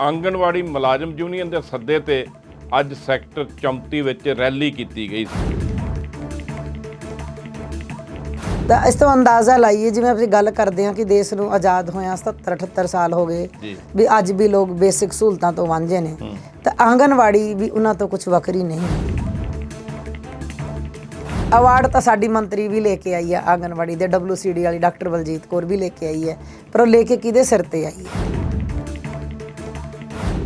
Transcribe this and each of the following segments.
ਆਂਗਣਵਾੜੀ ਮੁਲਾਜ਼ਮ ਯੂਨੀਅਨ ਦੇ ਸੱਦੇ ਤੇ ਅੱਜ ਸੈਕਟਰ 34 ਵਿੱਚ ਰੈਲੀ ਕੀਤੀ ਗਈ ਸੀ। ਤਾਂ ਇਸ ਤੋਂ ਅੰਦਾਜ਼ਾ ਲਾਈਏ ਜਿਵੇਂ ਅਸੀਂ ਗੱਲ ਕਰਦੇ ਹਾਂ ਕਿ ਦੇਸ਼ ਨੂੰ ਆਜ਼ਾਦ ਹੋਇਆਂ 77 78 ਸਾਲ ਹੋ ਗਏ ਵੀ ਅੱਜ ਵੀ ਲੋਕ ਬੇਸਿਕ ਸਹੂਲਤਾਂ ਤੋਂ ਵਾਂਝੇ ਨੇ। ਤਾਂ ਆਂਗਨਵਾੜੀ ਵੀ ਉਹਨਾਂ ਤੋਂ ਕੁਝ ਵੱਖਰੀ ਨਹੀਂ। ਅਵਾਰਡ ਤਾਂ ਸਾਡੀ ਮੰਤਰੀ ਵੀ ਲੈ ਕੇ ਆਈ ਹੈ ਆਂਗਨਵਾੜੀ ਦੇ WCD ਵਾਲੀ ਡਾਕਟਰ ਬਲਜੀਤ ਕੌਰ ਵੀ ਲੈ ਕੇ ਆਈ ਹੈ ਪਰ ਉਹ ਲੈ ਕੇ ਕਿਹਦੇ ਸਿਰ ਤੇ ਆਈ ਹੈ?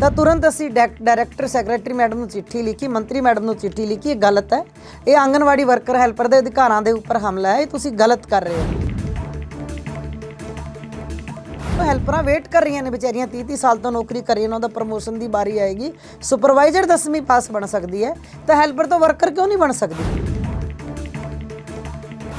ਤਾਂ ਤੁਰੰਤ ਅਸੀਂ ਡਾਇਰੈਕ- ਡਾਇਰੈਕਟਰ ਸੈਕਟਰੀ ਮੈਡਮ ਨੂੰ ਚਿੱਠੀ ਲਿਖੀ, ਮੰਤਰੀ ਮੈਡਮ ਨੂੰ ਚਿੱਠੀ ਲਿਖੀ, ਇਹ ਗਲਤ ਹੈ। ਇਹ ਆਂਗਨਵਾੜੀ ਵਰਕਰ, ਹੈਲਪਰ ਦੇ ਅਧਿਕਾਰਾਂ ਦੇ ਉੱਪਰ ਹਮਲਾ ਹੈ, ਇਹ ਤੁਸੀਂ ਗਲਤ ਕਰ ਰਹੇ ਹੋ। ਹੈਲਪਰਾਂ ਵੇਟ ਕਰ ਰਹੀਆਂ ਨੇ ਵਿਚਾਰੀਆਂ 30 30 ਸਾਲ ਤੋਂ ਨੌਕਰੀ ਕਰ ਰਹੀਆਂ ਉਹਨਾਂ ਦਾ ਪ੍ਰਮੋਸ਼ਨ ਦੀ ਵਾਰੀ ਆਏਗੀ। ਸੁਪਰਵਾਈਜ਼ਰ 10ਵੀਂ ਪਾਸ ਬਣ ਸਕਦੀ ਹੈ, ਤਾਂ ਹੈਲਪਰ ਤੋਂ ਵਰਕਰ ਕਿਉਂ ਨਹੀਂ ਬਣ ਸਕਦੀ?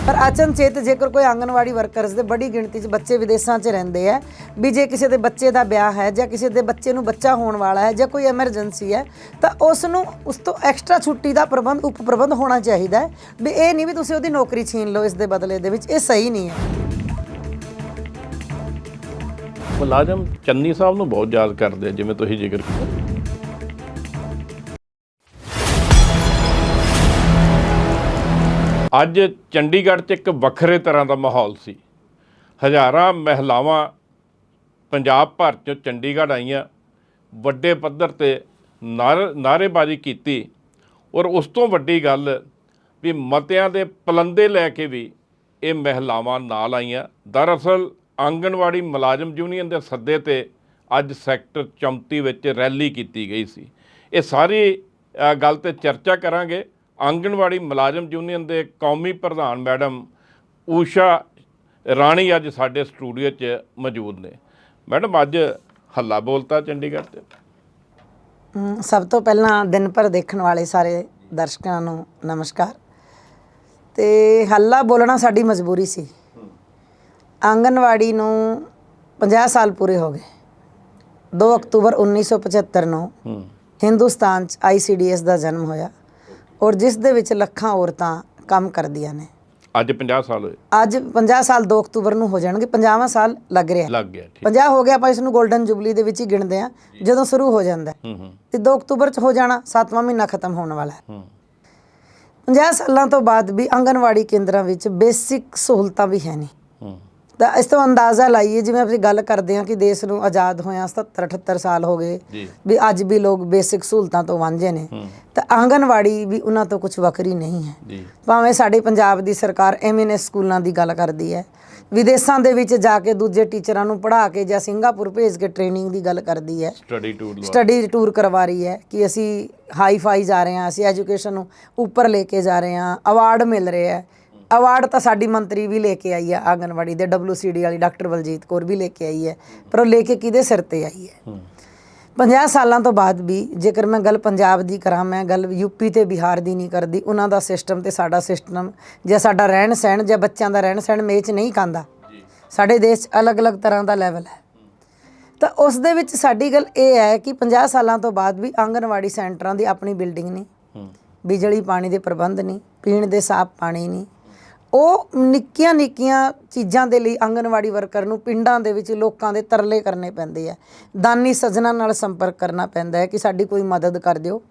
ਪਰ ਅਚਨਚੇਤ ਜੇਕਰ ਕੋਈ ਆਂਗਨਵਾੜੀ ਵਰਕਰਸ ਦੇ ਬੜੀ ਗਿਣਤੀ 'ਚ ਬੱਚੇ ਵਿਦੇਸ਼ਾਂ 'ਚ ਰਹਿੰਦੇ ਆ, ਵੀ ਜੇ ਕਿਸੇ ਦੇ ਬੱਚੇ ਦਾ ਵਿਆਹ ਹੈ ਜਾਂ ਕਿਸੇ ਦੇ ਬੱਚੇ ਨੂੰ ਬੱਚਾ ਹੋਣ ਵਾਲਾ ਹੈ ਜਾਂ ਕੋਈ ਐਮਰਜੈਂਸੀ ਹੈ, ਤਾਂ ਉਸ ਨੂੰ ਉਸ ਤੋਂ ਐਕਸਟਰਾ ਛੁੱਟੀ ਦਾ ਪ੍ਰਬੰਧ ਉਪ ਪ੍ਰਬੰਧ ਹੋਣਾ ਚਾਹੀਦਾ ਹੈ। ਵੀ ਇਹ ਨਹੀਂ ਵੀ ਤੁਸੀਂ ਉਹਦੀ ਨੌਕਰੀ ਛੀਨ ਲਓ ਇਸ ਦੇ ਬਦਲੇ ਦੇ ਵਿੱਚ, ਇਹ ਸਹੀ ਨਹੀਂ ਹੈ। ਮੁਲਾਜ਼ਮ ਚੰਨੀ ਸਾਹਿਬ ਨੂੰ ਬਹੁਤ ਯਾਦ ਕਰਦੇ ਆ, ਜਿਵੇਂ ਤੁਸੀਂ ਜ਼ਿਕਰ ਕੀਤਾ। ਅੱਜ ਚੰਡੀਗੜ੍ਹ 'ਚ ਇੱਕ ਵੱਖਰੇ ਤਰ੍ਹਾਂ ਦਾ ਮਾਹੌਲ ਸੀ। ਹਜ਼ਾਰਾਂ ਮਹਿਲਾਵਾਂ ਪੰਜਾਬ ਭਰ 'ਚੋਂ ਚੰਡੀਗੜ੍ਹ ਆਈਆਂ, ਵੱਡੇ ਪੱਧਰ ਤੇ ਨਾਰ- ਨਾਅਰੇਬਾਜ਼ੀ ਕੀਤੀ ਔਰ ਉਸ ਤੋਂ ਵੱਡੀ ਗੱਲ ਵੀ ਮਤਿਆਂ ਦੇ ਪਲੰਦੇ ਲੈ ਕੇ ਵੀ ਇਹ ਮਹਿਲਾਵਾਂ ਨਾਲ ਆਈਆਂ। ਦਰਅਸਲ ਆਂਗਣਵਾੜੀ ਮੁਲਾਜ਼ਮ ਯੂਨੀਅਨ ਦੇ ਸੱਦੇ ਤੇ ਅੱਜ ਸੈਕਟਰ 34 ਵਿੱਚ ਰੈਲੀ ਕੀਤੀ ਗਈ ਸੀ। ਇਹ ਸਾਰੀ ਗੱਲ ਤੇ ਚਰਚਾ ਕਰਾਂਗੇ। ਆਂਗਣਵਾੜੀ ਮੁਲਾਜ਼ਮ ਯੂਨੀਅਨ ਦੇ ਕੌਮੀ ਪ੍ਰਧਾਨ ਮੈਡਮ ਊਸ਼ਾ ਰਾਣੀ ਅੱਜ ਸਾਡੇ ਸਟੂਡੀਓ 'ਚ ਮੌਜੂਦ ਨੇ। ਮੈਡਮ ਅੱਜ ਹੱਲਾ ਬੋਲਤਾ ਚੰਡੀਗੜ੍ਹ 'ਚ ਸਭ ਤੋਂ ਪਹਿਲਾਂ ਦਿਨ ਭਰ ਦੇਖਣ ਵਾਲੇ ਸਾਰੇ ਦਰਸ਼ਕਾਂ ਨੂੰ ਨਮਸਕਾਰ। ਤੇ ਹੱਲਾ ਬੋਲਣਾ ਸਾਡੀ ਮਜਬੂਰੀ ਸੀ। ਆਂਗਨਵਾੜੀ ਨੂੰ 50 ਸਾਲ ਪੂਰੇ ਹੋ ਗਏ। 2 ਅਕਤੂਬਰ 1975 ਨੂੰ ਹਿੰਦੁਸਤਾਨ 'ਚ ਆਈਸੀਡੀਐਸ ਦਾ ਜਨਮ ਹੋਇਆ। ਔਰ ਜਿਸ ਦੇ ਵਿੱਚ ਲੱਖਾਂ ਔਰਤਾਂ ਕੰਮ ਕਰਦੀਆਂ ਨੇ। ਅੱਜ 50 ਸਾਲ ਹੋਏ। ਅੱਜ 50 ਸਾਲ 2 ਅਕਤੂਬਰ ਨੂੰ ਹੋ ਜਾਣਗੇ 50ਵਾਂ ਸਾਲ ਲੱਗ ਰਿਹਾ। ਲੱਗ ਗਿਆ ਠੀਕ। 50 ਹੋ ਗਿਆ ਆਪਾਂ ਇਸ ਨੂੰ 골ਡਨ ਜੁਬਲੀ ਦੇ ਵਿੱਚ ਹੀ ਗਿਣਦੇ ਆ ਜਦੋਂ ਸ਼ੁਰੂ ਹੋ ਜਾਂਦਾ ਹੈ। ਹੂੰ ਤੇ 2 ਅਕਤੂਬਰ ਚ ਹੋ ਜਾਣਾ 7ਵਾਂ ਮਹੀਨਾ ਖਤਮ ਹੋਣ ਵਾਲਾ ਹੈ। ਹੂੰ। 50 ਸਾਲਾਂ ਤੋਂ ਬਾਅਦ ਵੀ ਆਂਗਨਵਾੜੀ ਕੇਂਦਰਾਂ ਵਿੱਚ ਬੇਸਿਕ ਸਹੂਲਤਾਂ ਵੀ ਹੈ ਨਹੀਂ ਤਾਂ ਇਸ ਤੋਂ ਅੰਦਾਜ਼ਾ ਲਾਈਏ ਜਿਵੇਂ ਅਸੀਂ ਗੱਲ ਕਰਦੇ ਹਾਂ ਕਿ ਦੇਸ਼ ਨੂੰ ਆਜ਼ਾਦ ਹੋਇਆਂ 77 78 ਸਾਲ ਹੋ ਗਏ ਵੀ ਅੱਜ ਵੀ ਲੋਕ ਬੇਸਿਕ ਸਹੂਲਤਾਂ ਤੋਂ ਵਾਂਝੇ ਨੇ। ਤਾਂ ਆਂਗਨਵਾੜੀ ਵੀ ਉਹਨਾਂ ਤੋਂ ਕੁਝ ਵੱਖਰੀ ਨਹੀਂ ਹੈ। ਭਾਵੇਂ ਸਾਡੇ ਪੰਜਾਬ ਦੀ ਸਰਕਾਰ ਐਮਐਨਐਸ ਸਕੂਲਾਂ ਦੀ ਗੱਲ ਕਰਦੀ ਹੈ ਵਿਦੇਸ਼ਾਂ ਦੇ ਵਿੱਚ ਜਾ ਕੇ ਦੂਜੇ ਟੀਚਰਾਂ ਨੂੰ ਪੜ੍ਹਾ ਕੇ ਜਾਂ ਸਿੰਗਾਪੁਰ ਭੇਜ ਕੇ ਟ੍ਰੇਨਿੰਗ ਦੀ ਗੱਲ ਕਰਦੀ ਹੈ। ਸਟੱਡੀ ਟੂਰ ਸਟੱਡੀ ਟੂਰ ਕਰਵਾ ਰਹੀ ਹੈ ਕਿ ਅਸੀਂ ਹਾਈ ਫਾਈ ਜਾ ਰਹੇ ਹਾਂ ਅਸੀਂ ਐਜੂਕੇਸ਼ਨ ਨੂੰ ਉੱਪਰ ਲੈ ਕੇ ਜਾ ਰਹੇ ਹਾਂ ਅਵਾਰਡ ਮਿਲ ਰਿਹਾ ਹੈ। ਅਵਾਰਡ ਤਾਂ ਸਾਡੀ ਮੰਤਰੀ ਵੀ ਲੈ ਕੇ ਆਈ ਹੈ ਆਂਗਨਵਾੜੀ ਦੇ WCD ਵਾਲੀ ਡਾਕਟਰ ਬਲਜੀਤ ਕੌਰ ਵੀ ਲੈ ਕੇ ਆਈ ਹੈ ਪਰ ਉਹ ਲੈ ਕੇ ਕਿਹਦੇ ਸਿਰ ਤੇ ਆਈ ਹੈ? ਹੂੰ। 50 ਸਾਲਾਂ ਤੋਂ ਬਾਅਦ ਵੀ ਜੇਕਰ ਮੈਂ ਗੱਲ ਪੰਜਾਬ ਦੀ ਕਰਾਂ ਮੈਂ ਗੱਲ ਯੂਪੀ ਤੇ ਬਿਹਾਰ ਦੀ ਨਹੀਂ ਕਰਦੀ ਉਹਨਾਂ ਦਾ ਸਿਸਟਮ ਤੇ ਸਾਡਾ ਸਿਸਟਮ ਜਾਂ ਸਾਡਾ ਰਹਿਣ ਸਹਿਣ ਜਾਂ ਬੱਚਿਆਂ ਦਾ ਰਹਿਣ ਸਹਿਣ ਮੇਚ ਨਹੀਂ ਖਾਂਦਾ ਸਾਡੇ ਦੇਸ਼ 'ਚ ਅਲੱਗ-ਅਲੱਗ ਤਰ੍ਹਾਂ ਦਾ ਲੈਵਲ ਹੈ। ਤਾਂ ਉਸ ਦੇ ਵਿੱਚ ਸਾਡੀ ਗੱਲ ਇਹ ਹੈ ਕਿ 50 ਸਾਲਾਂ ਤੋਂ ਬਾਅਦ ਵੀ ਆਂਗਨਵਾੜੀ ਸੈਂਟਰਾਂ ਦੀ ਆਪਣੀ ਬਿਲਡਿੰਗ ਨਹੀਂ ਬਿਜਲੀ ਪਾਣੀ ਦੇ ਪ੍ਰਬੰਧ ਨਹੀਂ ਪੀਣ ਦੇ ਸਾਫ਼ ਪਾਣੀ ਨਹੀਂ ਉਹ ਨਿੱਕੀਆਂ ਨਿੱਕੀਆਂ ਚੀਜ਼ਾਂ ਦੇ ਲਈ ਆਂਗਨਵਾੜੀ ਵਰਕਰ ਨੂੰ ਪਿੰਡਾਂ ਦੇ ਵਿੱਚ ਲੋਕਾਂ ਦੇ ਤਰਲੇ ਕਰਨੇ ਪੈਂਦੇ ਆ। ਦਾਨੀ ਸੱਜਣਾ ਨਾਲ ਸੰਪਰਕ ਕਰਨਾ ਪੈਂਦਾ ਹੈ ਕਿ ਸਾਡੀ ਕੋਈ ਮਦਦ ਕਰ ਦਿਓ,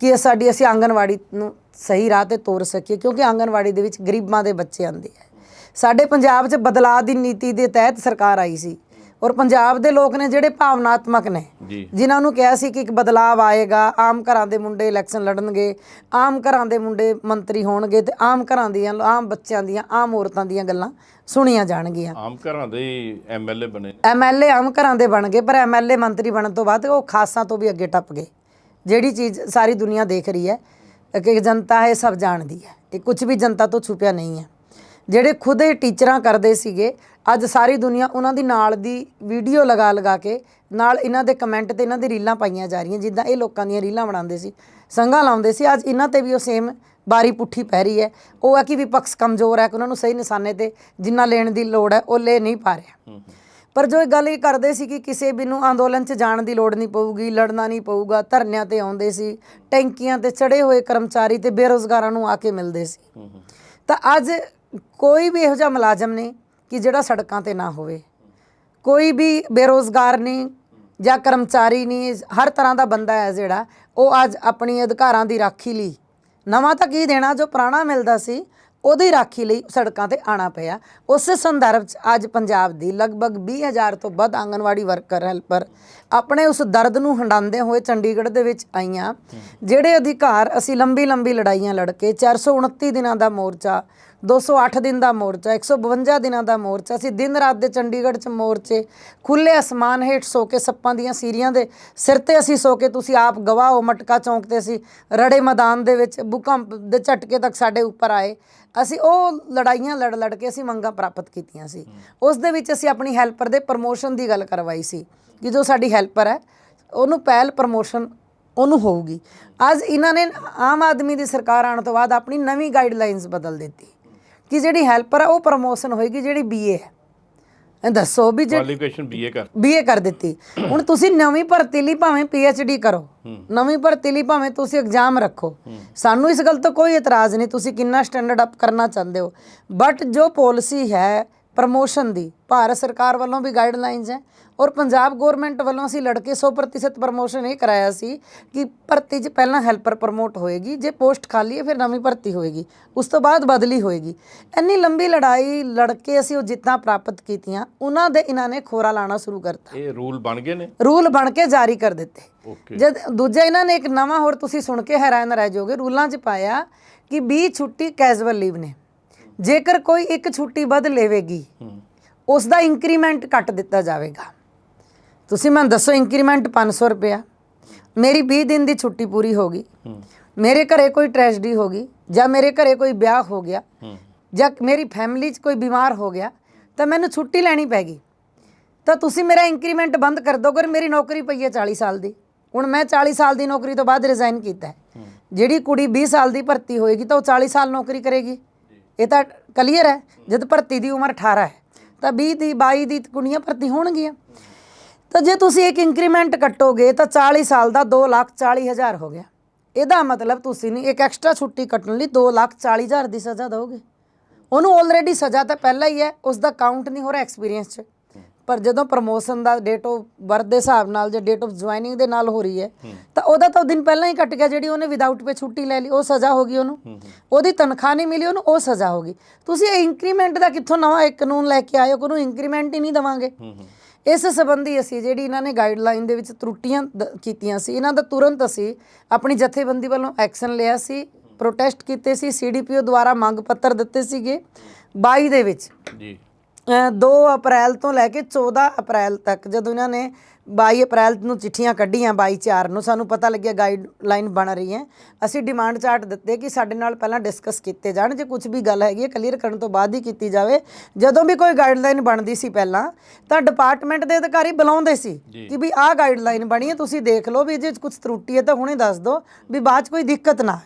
ਕਿ ਸਾਡੀ ਅਸੀਂ ਆਂਗਨਵਾੜੀ ਨੂੰ ਸਹੀ ਰਾਹ ਤੇ ਤੋਰ ਸਕੀਏ, ਕਿਉਂਕਿ ਆਂਗਨਵਾੜੀ ਦੇ ਵਿੱਚ ਗਰੀਬਾਂ ਦੇ ਬੱਚੇ ਆਉਂਦੇ ਆ। ਸਾਡੇ ਪੰਜਾਬ 'ਚ ਬਦਲਾਅ ਦੀ ਨੀਤੀ ਦੇ ਤਹਿਤ ਸਰਕਾਰ ਆਈ ਸੀ। ਔਰ ਪੰਜਾਬ ਦੇ ਲੋਕ ਨੇ ਜਿਹੜੇ ਭਾਵਨਾਤਮਕ ਨੇ ਜਿਨ੍ਹਾਂ ਨੂੰ ਕਿਹਾ ਸੀ ਕਿ ਇੱਕ ਬਦਲਾਅ ਆਏਗਾ ਆਮ ਘਰਾਂ ਦੇ ਮੁੰਡੇ ਇਲੈਕਸ਼ਨ ਲੜਨਗੇ ਆਮ ਘਰਾਂ ਦੇ ਮੁੰਡੇ ਮੰਤਰੀ ਹੋਣਗੇ ਤੇ ਆਮ ਘਰਾਂ ਦੀਆਂ ਆਮ ਬੱਚਿਆਂ ਦੀਆਂ ਆਮ ਔਰਤਾਂ ਦੀਆਂ ਗੱਲਾਂ ਸੁਣੀਆਂ ਜਾਣਗੀਆਂ। ਆਮ ਘਰਾਂ ਦੇ ਐਮਐਲਏ ਬਣੇ। ਐਮਐਲਏ ਆਮ ਘਰਾਂ ਦੇ ਬਣ ਗਏ ਪਰ ਐਮਐਲਏ ਮੰਤਰੀ ਬਣਨ ਤੋਂ ਬਾਅਦ ਉਹ ਖਾਸਾਂ ਤੋਂ ਵੀ ਅੱਗੇ ਟੱਪ ਗਏ। ਜਿਹੜੀ ਚੀਜ਼ ਸਾਰੀ ਦੁਨੀਆ ਦੇਖ ਰਹੀ ਹੈ ਕਿ ਜਨਤਾ ਹੈ ਸਭ ਜਾਣਦੀ ਹੈ ਇਹ ਕੁਝ ਵੀ ਜਨਤਾ ਤੋਂ ਛੁਪਿਆ ਨਹੀਂ ਹੈ। ਜਿਹੜੇ ਖੁਦ ਇਹ ਟੀਚਰਾਂ ਕਰਦੇ ਸੀਗੇ ਅੱਜ ਸਾਰੀ ਦੁਨੀਆ ਉਹਨਾਂ ਦੀ ਨਾਲ ਦੀ ਵੀਡੀਓ ਲਗਾ ਲਗਾ ਕੇ ਨਾਲ ਇਹਨਾਂ ਦੇ ਕਮੈਂਟ ਤੇ ਇਹਨਾਂ ਦੀ ਰੀਲਾਂ ਪਾਈਆਂ ਜਾ ਰਹੀਆਂ ਜਿੱਦਾਂ ਇਹ ਲੋਕਾਂ ਦੀਆਂ ਰੀਲਾਂ ਬਣਾਉਂਦੇ ਸੀ ਸੰਘਾਂ ਲਾਉਂਦੇ ਸੀ ਅੱਜ ਇਹਨਾਂ ਤੇ ਵੀ ਉਹ ਸੇਮ ਬਾਰੀ ਪੁੱਠੀ ਪੈ ਰਹੀ ਹੈ। ਉਹ ਹੈ ਕਿ ਵਿਪਕਸ਼ ਕਮਜ਼ੋਰ ਹੈ ਕਿ ਉਹਨਾਂ ਨੂੰ ਸਹੀ ਨਿਸ਼ਾਨੇ ਤੇ ਜਿੰਨਾ ਲੈਣ ਦੀ ਲੋੜ ਹੈ ਉਹ ਲੈ ਨਹੀਂ ਪਾ ਰਿਹਾ। ਪਰ ਜੋ ਇਹ ਗੱਲ ਇਹ ਕਰਦੇ ਸੀ ਕਿ ਕਿਸੇ ਵੀ ਨੂੰ ਅੰਦੋਲਨ 'ਚ ਜਾਣ ਦੀ ਲੋੜ ਨਹੀਂ ਪਊਗੀ ਲੜਨਾ ਨਹੀਂ ਪਊਗਾ ਧਰਨਿਆਂ ਤੇ ਆਉਂਦੇ ਸੀ ਟੈਂਕੀਆਂ ਤੇ ਚੜੇ ਹੋਏ ਕਰਮਚਾਰੀ ਤੇ ਬੇਰੋਜ਼ਗਾਰਾਂ ਨੂੰ ਆ ਕੇ ਮਿਲਦੇ ਸੀ। ਤਾਂ ਅੱਜ ਕੋਈ ਵੀ ਇਹੋ ਜਿਹਾ ਮੁਲਾਜ਼ਮ ਨਹੀਂ ਕਿ ਜਿਹੜਾ ਸੜਕਾਂ ਤੇ ਨਾ ਹੋਵੇ। ਕੋਈ ਵੀ ਬੇਰੋਜ਼ਗਾਰ ਨਹੀਂ ਜਾਂ ਕਰਮਚਾਰੀ ਨਹੀਂ, ਹਰ ਤਰ੍ਹਾਂ ਦਾ ਬੰਦਾ ਹੈ ਜਿਹੜਾ, ਉਹ ਅੱਜ ਆਪਣੀ ਅਧਿਕਾਰਾਂ ਦੀ ਰਾਖੀ ਲਈ, ਨਵਾਂ ਤਾਂ ਕੀ ਦੇਣਾ, ਜੋ ਪੁਰਾਣਾ ਮਿਲਦਾ ਸੀ, ਉਹਦੀ ਰਾਖੀ ਲਈ ਸੜਕਾਂ ਤੇ ਆਣਾ ਪਿਆ। ਉਸੇ ਸੰਦਰਭ 'ਚ ਅੱਜ ਪੰਜਾਬ ਦੀ ਲਗਭਗ 20000 ਤੋਂ ਵੱਧ ਆਂਗਨਵਾੜੀ ਵਰਕਰ, ਹੈਲਪਰ ਆਪਣੇ ਉਸ ਦਰਦ ਨੂੰ ਹੰਡਾਉਂਦੇ ਹੋਏ ਚੰਡੀਗੜ੍ਹ ਦੇ ਵਿੱਚ ਆਈਆਂ, ਜਿਹੜੇ ਅਧਿਕਾਰ ਅਸੀਂ ਲੰਬੀ ਲੰਬੀ ਲੜਾਈਆਂ ਲੜ ਕੇ 429 ਦਿਨਾਂ ਦਾ ਮੋਰਚਾ 208 ਦਿਨ ਦਾ ਮੋਰਚਾ 152 ਦਿਨਾਂ ਦਾ ਮੋਰਚਾ। ਅਸੀਂ ਦਿਨ ਰਾਤ ਦੇ ਚੰਡੀਗੜ੍ਹ 'ਚ ਮੋਰਚੇ ਖੁੱਲੇ ਅਸਮਾਨ ਹੇਠ ਸੋ ਕੇ ਸੱਪਾਂ ਦੀਆਂ ਸੀਰੀਆਂ ਦੇ ਸਿਰ ਤੇ ਅਸੀਂ ਸੋ ਕੇ ਤੁਸੀਂ ਆਪ ਗਵਾਹ ਹੋ, ਮਟਕਾ ਚੌਂਕ ਤੇ ਅਸੀਂ ਰੜੇ ਮੈਦਾਨ ਦੇ ਵਿੱਚ, ਭੂਕੰਪ ਦੇ ਝਟਕੇ ਤੱਕ ਸਾਡੇ ਉੱਪਰ ਆਏ। ਅਸੀਂ ਉਹ ਲੜਾਈਆਂ ਲੜ ਲੜ ਕੇ ਅਸੀਂ ਮੰਗਾਂ ਪ੍ਰਾਪਤ ਕੀਤੀਆਂ ਸੀ। ਉਸ ਦੇ ਵਿੱਚ ਅਸੀਂ ਆਪਣੀ ਹੈਲਪਰ ਦੇ ਪ੍ਰਮੋਸ਼ਨ ਦੀ ਗੱਲ ਕਰਵਾਈ ਸੀ ਕਿ ਜੋ ਸਾਡੀ ਹੈਲਪਰ ਹੈ, ਉਹਨੂੰ ਪਹਿਲ ਪ੍ਰਮੋਸ਼ਨ ਉਹਨੂੰ ਹੋਊਗੀ। ਅੱਜ ਇਹਨਾਂ ਨੇ ਆਮ ਆਦਮੀ ਦੀ ਸਰਕਾਰ ਆਉਣ ਤੋਂ ਬਾਅਦ ਆਪਣੀ ਨਵੀਂ ਗਾਈਡਲਾਈਨਸ ਬਦਲ ਦਿੱਤੀ। ਕਿ ਜਿਹੜੀ ਹੈਲਪਰ ਹੈ ਉਹ ਪ੍ਰਮੋਸ਼ਨ ਹੋਏਗੀ ਜਿਹੜੀ ਬੀਏ ਹੈ। ਦੱਸੋ ਵੀ ਜੇ ਕੁਆਲੀਫਿਕੇਸ਼ਨ ਬੀਏ ਕਰ। ਬੀਏ ਕਰ ਦਿੱਤੀ। ਹੁਣ ਤੁਸੀਂ ਨਵੀਂ ਭਰਤੀ ਲਈ ਭਾਵੇਂ ਡੀ ਕਰੋ। ਨਵੀਂ ਭਰਤੀ ਲਈ ਭਾਵੇਂ ਤੁਸੀਂ ਐਗਜ਼ਾਮ ਰੱਖੋ। ਸਾਨੂੰ ਇਸ ਗੱਲ ਤੋਂ ਕੋਈ ਇਤਰਾਜ਼ ਨਹੀਂ ਤੁਸੀਂ ਕਿੰਨਾ ਸਟੈਂਡਰਡ ਅਪ ਕਰਨਾ ਚਾਹੁੰਦੇ ਹੋ। ਬਟ ਜੋ ਪਾਲਿਸੀ ਹੈ ਪ੍ਰਮੋਸ਼ਨ ਦੀ ਭਾਰਤ ਸਰਕਾਰ ਵੱਲੋਂ ਵੀ ਗਾਈਡਲਾਈਨਸ ਹੈ। ਔਰ ਪੰਜਾਬ ਗਵਰਨਮੈਂਟ ਵੱਲੋਂ ਅਸੀਂ ਲੜਕੇ 100% ਪ੍ਰਮੋਸ਼ਨ ਇਹ ਕਰਾਇਆ ਸੀ ਕਿ ਭਰਤੀ 'ਚ ਪਹਿਲਾਂ ਹੈਲਪਰ ਪ੍ਰਮੋਟ ਹੋਏਗੀ ਜੇ ਪੋਸਟ ਖਾਲੀ ਹੈ ਫਿਰ ਨਵੀਂ ਭਰਤੀ ਹੋਏਗੀ ਉਸ ਤੋਂ ਬਾਅਦ ਬਦਲੀ ਹੋਏਗੀ। ਇੰਨੀ ਲੰਬੀ ਲੜਾਈ ਲੜ ਕੇ ਅਸੀਂ ਉਹ ਜਿੱਤਾਂ ਪ੍ਰਾਪਤ ਕੀਤੀਆਂ ਉਹਨਾਂ ਦੇ ਇਹਨਾਂ ਨੇ ਖੋਰਾ ਲਾਣਾ ਸ਼ੁਰੂ ਕਰਤਾ। ਇਹ ਰੂਲ ਬਣ ਗਏ ਨੇ? ਰੂਲ ਬਣ ਕੇ ਜਾਰੀ ਕਰ ਦਿੱਤੇ। ਜਦ ਦੂਜਾ ਇਹਨਾਂ ਨੇ ਇੱਕ ਨਵਾਂ ਹੋਰ ਤੁਸੀਂ ਸੁਣ ਕੇ ਹੈਰਾਨ ਰਹਿ ਜਾਓਗੇ ਰੂਲਾਂ 'ਚ ਪਾਇਆ ਕਿ 20 ਛੁੱਟੀ ਕੈਜੂਅਲ ਲੀਵ ਨੇ। ਜੇਕਰ ਕੋਈ ਇੱਕ ਛੁੱਟੀ ਵੱਧ ਲੇਵੇਗੀ ਉਸ ਦਾ ਇੰਕਰੀਮੈਂਟ ਕੱਟ ਦਿੱਤਾ ਜਾਵੇਗਾ। ਤੁਸੀਂ ਮੈਨੂੰ ਦੱਸੋ ਇੰਕਰੀਮੈਂਟ 500 ਰੁਪਇਆ। ਮੇਰੀ 20 ਦਿਨ ਦੀ ਛੁੱਟੀ ਪੂਰੀ ਹੋ ਗਈ। ਮੇਰੇ ਘਰੇ ਕੋਈ ਟ੍ਰੈਜਡੀ ਹੋ ਗਈ ਜਾਂ ਮੇਰੇ ਘਰੇ ਕੋਈ ਵਿਆਹ ਹੋ ਗਿਆ ਜਾਂ ਮੇਰੀ ਫੈਮਿਲੀ 'ਚ ਕੋਈ ਬਿਮਾਰ ਹੋ ਗਿਆ ਤਾਂ ਮੈਨੂੰ ਛੁੱਟੀ ਲੈਣੀ ਪੈ ਗਈ। ਤਾਂ ਤੁਸੀਂ ਮੇਰਾ ਇੰਕਰੀਮੈਂਟ ਬੰਦ ਕਰ ਦੋਗੇ ਮੇਰੀ ਨੌਕਰੀ ਪਈ ਹੈ 40 ਸਾਲ ਦੀ। ਹੁਣ ਮੈਂ 40 ਸਾਲ ਦੀ ਨੌਕਰੀ ਤੋਂ ਬਾਅਦ ਰਿਜ਼ਾਈਨ ਕੀਤਾ ਜਿਹੜੀ ਕੁੜੀ 20 ਸਾਲ ਦੀ ਭਰਤੀ ਹੋਏਗੀ ਤਾਂ ਉਹ 40 ਸਾਲ ਨੌਕਰੀ ਕਰੇਗੀ। ਇਹ ਤਾਂ ਕਲੀਅਰ ਹੈ ਜਦ ਭਰਤੀ ਦੀ ਉਮਰ 18 ਹੈ ਤਾਂ 20 ਦੀ 22 ਦੀ ਕੁੜੀਆਂ ਭਰਤੀ ਹੋਣਗੀਆਂ। ਤਾਂ ਜੇ ਤੁਸੀਂ ਇੱਕ ਇੰਕਰੀਮੈਂਟ ਕੱਟੋਗੇ ਤਾਂ 40 ਸਾਲ ਦਾ 2 ਲੱਖ 40 ਹਜ਼ਾਰ ਹੋ ਗਿਆ। ਇਹਦਾ ਮਤਲਬ ਤੁਸੀਂ ਨਹੀਂ ਇੱਕ ਐਕਸਟਰਾ ਛੁੱਟੀ ਕੱਟਣ ਲਈ 2 ਲੱਖ 40 ਹਜ਼ਾਰ ਦੀ ਸਜ਼ਾ ਦਿਓਗੇ। ਉਹਨੂੰ ਆਲਰੇਡੀ ਸਜ਼ਾ ਤਾਂ ਪਹਿਲਾਂ ਹੀ ਹੈ ਉਸ ਦਾ ਕਾਊਂਟ ਨਹੀਂ ਹੋ ਰਿਹਾ ਐਕਸਪੀਰੀਅੰਸ 'ਚ। ਪਰ ਜਦੋਂ ਪ੍ਰਮੋਸ਼ਨ ਦਾ ਡੇਟ ਆਫ ਬਰਥ ਦੇ ਹਿਸਾਬ ਨਾਲ ਜਾਂ ਡੇਟ ਆਫ ਜੁਆਇਨਿੰਗ ਦੇ ਨਾਲ ਹੋ ਰਹੀ ਹੈ ਤਾਂ ਉਹਦਾ ਤਾਂ ਦਿਨ ਪਹਿਲਾਂ ਹੀ ਕੱਟ ਗਿਆ ਜਿਹੜੀ ਉਹਨੇ ਵਿਦਆਊਟ ਪੇ ਛੁੱਟੀ ਲੈ ਲਈ ਉਹ ਸਜ਼ਾ ਹੋ ਗਈ ਉਹਨੂੰ। ਉਹਦੀ ਤਨਖਾਹ ਨਹੀਂ ਮਿਲੀ ਉਹਨੂੰ ਉਹ ਸਜ਼ਾ ਹੋ ਗਈ। ਤੁਸੀਂ ਇਹ ਇੰਕਰੀਮੈਂਟ ਦਾ ਕਿੱਥੋਂ ਨਵਾਂ ਇੱਕ ਕਾਨੂੰਨ ਲੈ ਕੇ ਆਏ ਹੋ ਕੋਈ ਇੰਕਰੀਮੈਂਟ ਹੀ ਨਹੀਂ ਦਵਾਂਗੇ। ਇਸ ਸੰਬੰਧੀ ਅਸੀਂ ਜਿਹੜੀ ਇਹਨਾਂ ਨੇ ਗਾਈਡਲਾਈਨ ਦੇ ਵਿੱਚ ਤਰੁੱਟੀਆਂ ਕੀਤੀਆਂ ਸੀ ਇਹਨਾਂ ਦਾ ਤੁਰੰਤ ਅਸੀਂ ਆਪਣੀ ਜਥੇਬੰਦੀ ਵੱਲੋਂ ਐਕਸ਼ਨ ਲਿਆ ਸੀ ਪ੍ਰੋਟੈਸਟ ਕੀਤੇ ਸੀ ਸੀਡੀਪੀਓ ਦੁਆਰਾ ਮੰਗ ਪੱਤਰ ਦਿੱਤੇ ਸੀਗੇ। 22 ਦੇ ਵਿੱਚ ਜੀ। ਅ, 2 ਅਪ੍ਰੈਲ ਤੋਂ ਲੈ ਕੇ 14 ਅਪ੍ਰੈਲ ਤੱਕ ਜਦੋਂ ਇਹਨਾਂ ਨੇ 22 ਅਪ੍ਰੈਲ ਨੂੰ ਚਿੱਠੀਆਂ ਕੱਢੀਆਂ 22 4 ਨੂੰ ਸਾਨੂੰ ਪਤਾ ਲੱਗਿਆ ਗਾਈਡਲਾਈਨ ਬਣ ਰਹੀ ਹੈ। ਅਸੀਂ ਡਿਮਾਂਡ ਚਾਰਟ ਦਿੱਤੇ ਕਿ ਸਾਡੇ ਨਾਲ ਪਹਿਲਾਂ ਡਿਸਕਸ ਕੀਤੇ ਜਾਣ ਜੇ ਕੁਝ ਵੀ ਗੱਲ ਹੈਗੀ ਹੈ ਕਲੀਅਰ ਕਰਨ ਤੋਂ ਬਾਅਦ ਹੀ ਕੀਤੀ ਜਾਵੇ। ਜਦੋਂ ਵੀ ਕੋਈ ਗਾਈਡਲਾਈਨ ਬਣਦੀ ਸੀ ਪਹਿਲਾਂ ਤਾਂ ਡਿਪਾਰਟਮੈਂਟ ਦੇ ਅਧਿਕਾਰੀ ਬੁਲਾਉਂਦੇ ਸੀ ਕਿ ਵੀ ਆਹ ਗਾਈਡਲਾਈਨ ਬਣੀ ਹੈ ਤੁਸੀਂ ਦੇਖ ਲਓ ਵੀ ਜੇ ਕੁਝ ਤਰੁੱਟੀ ਹੈ ਤਾਂ ਹੁਣੇ ਦੱਸ ਦਿਓ ਵੀ ਬਾਅਦ 'ਚ ਕੋਈ ਦਿੱਕਤ ਨਾ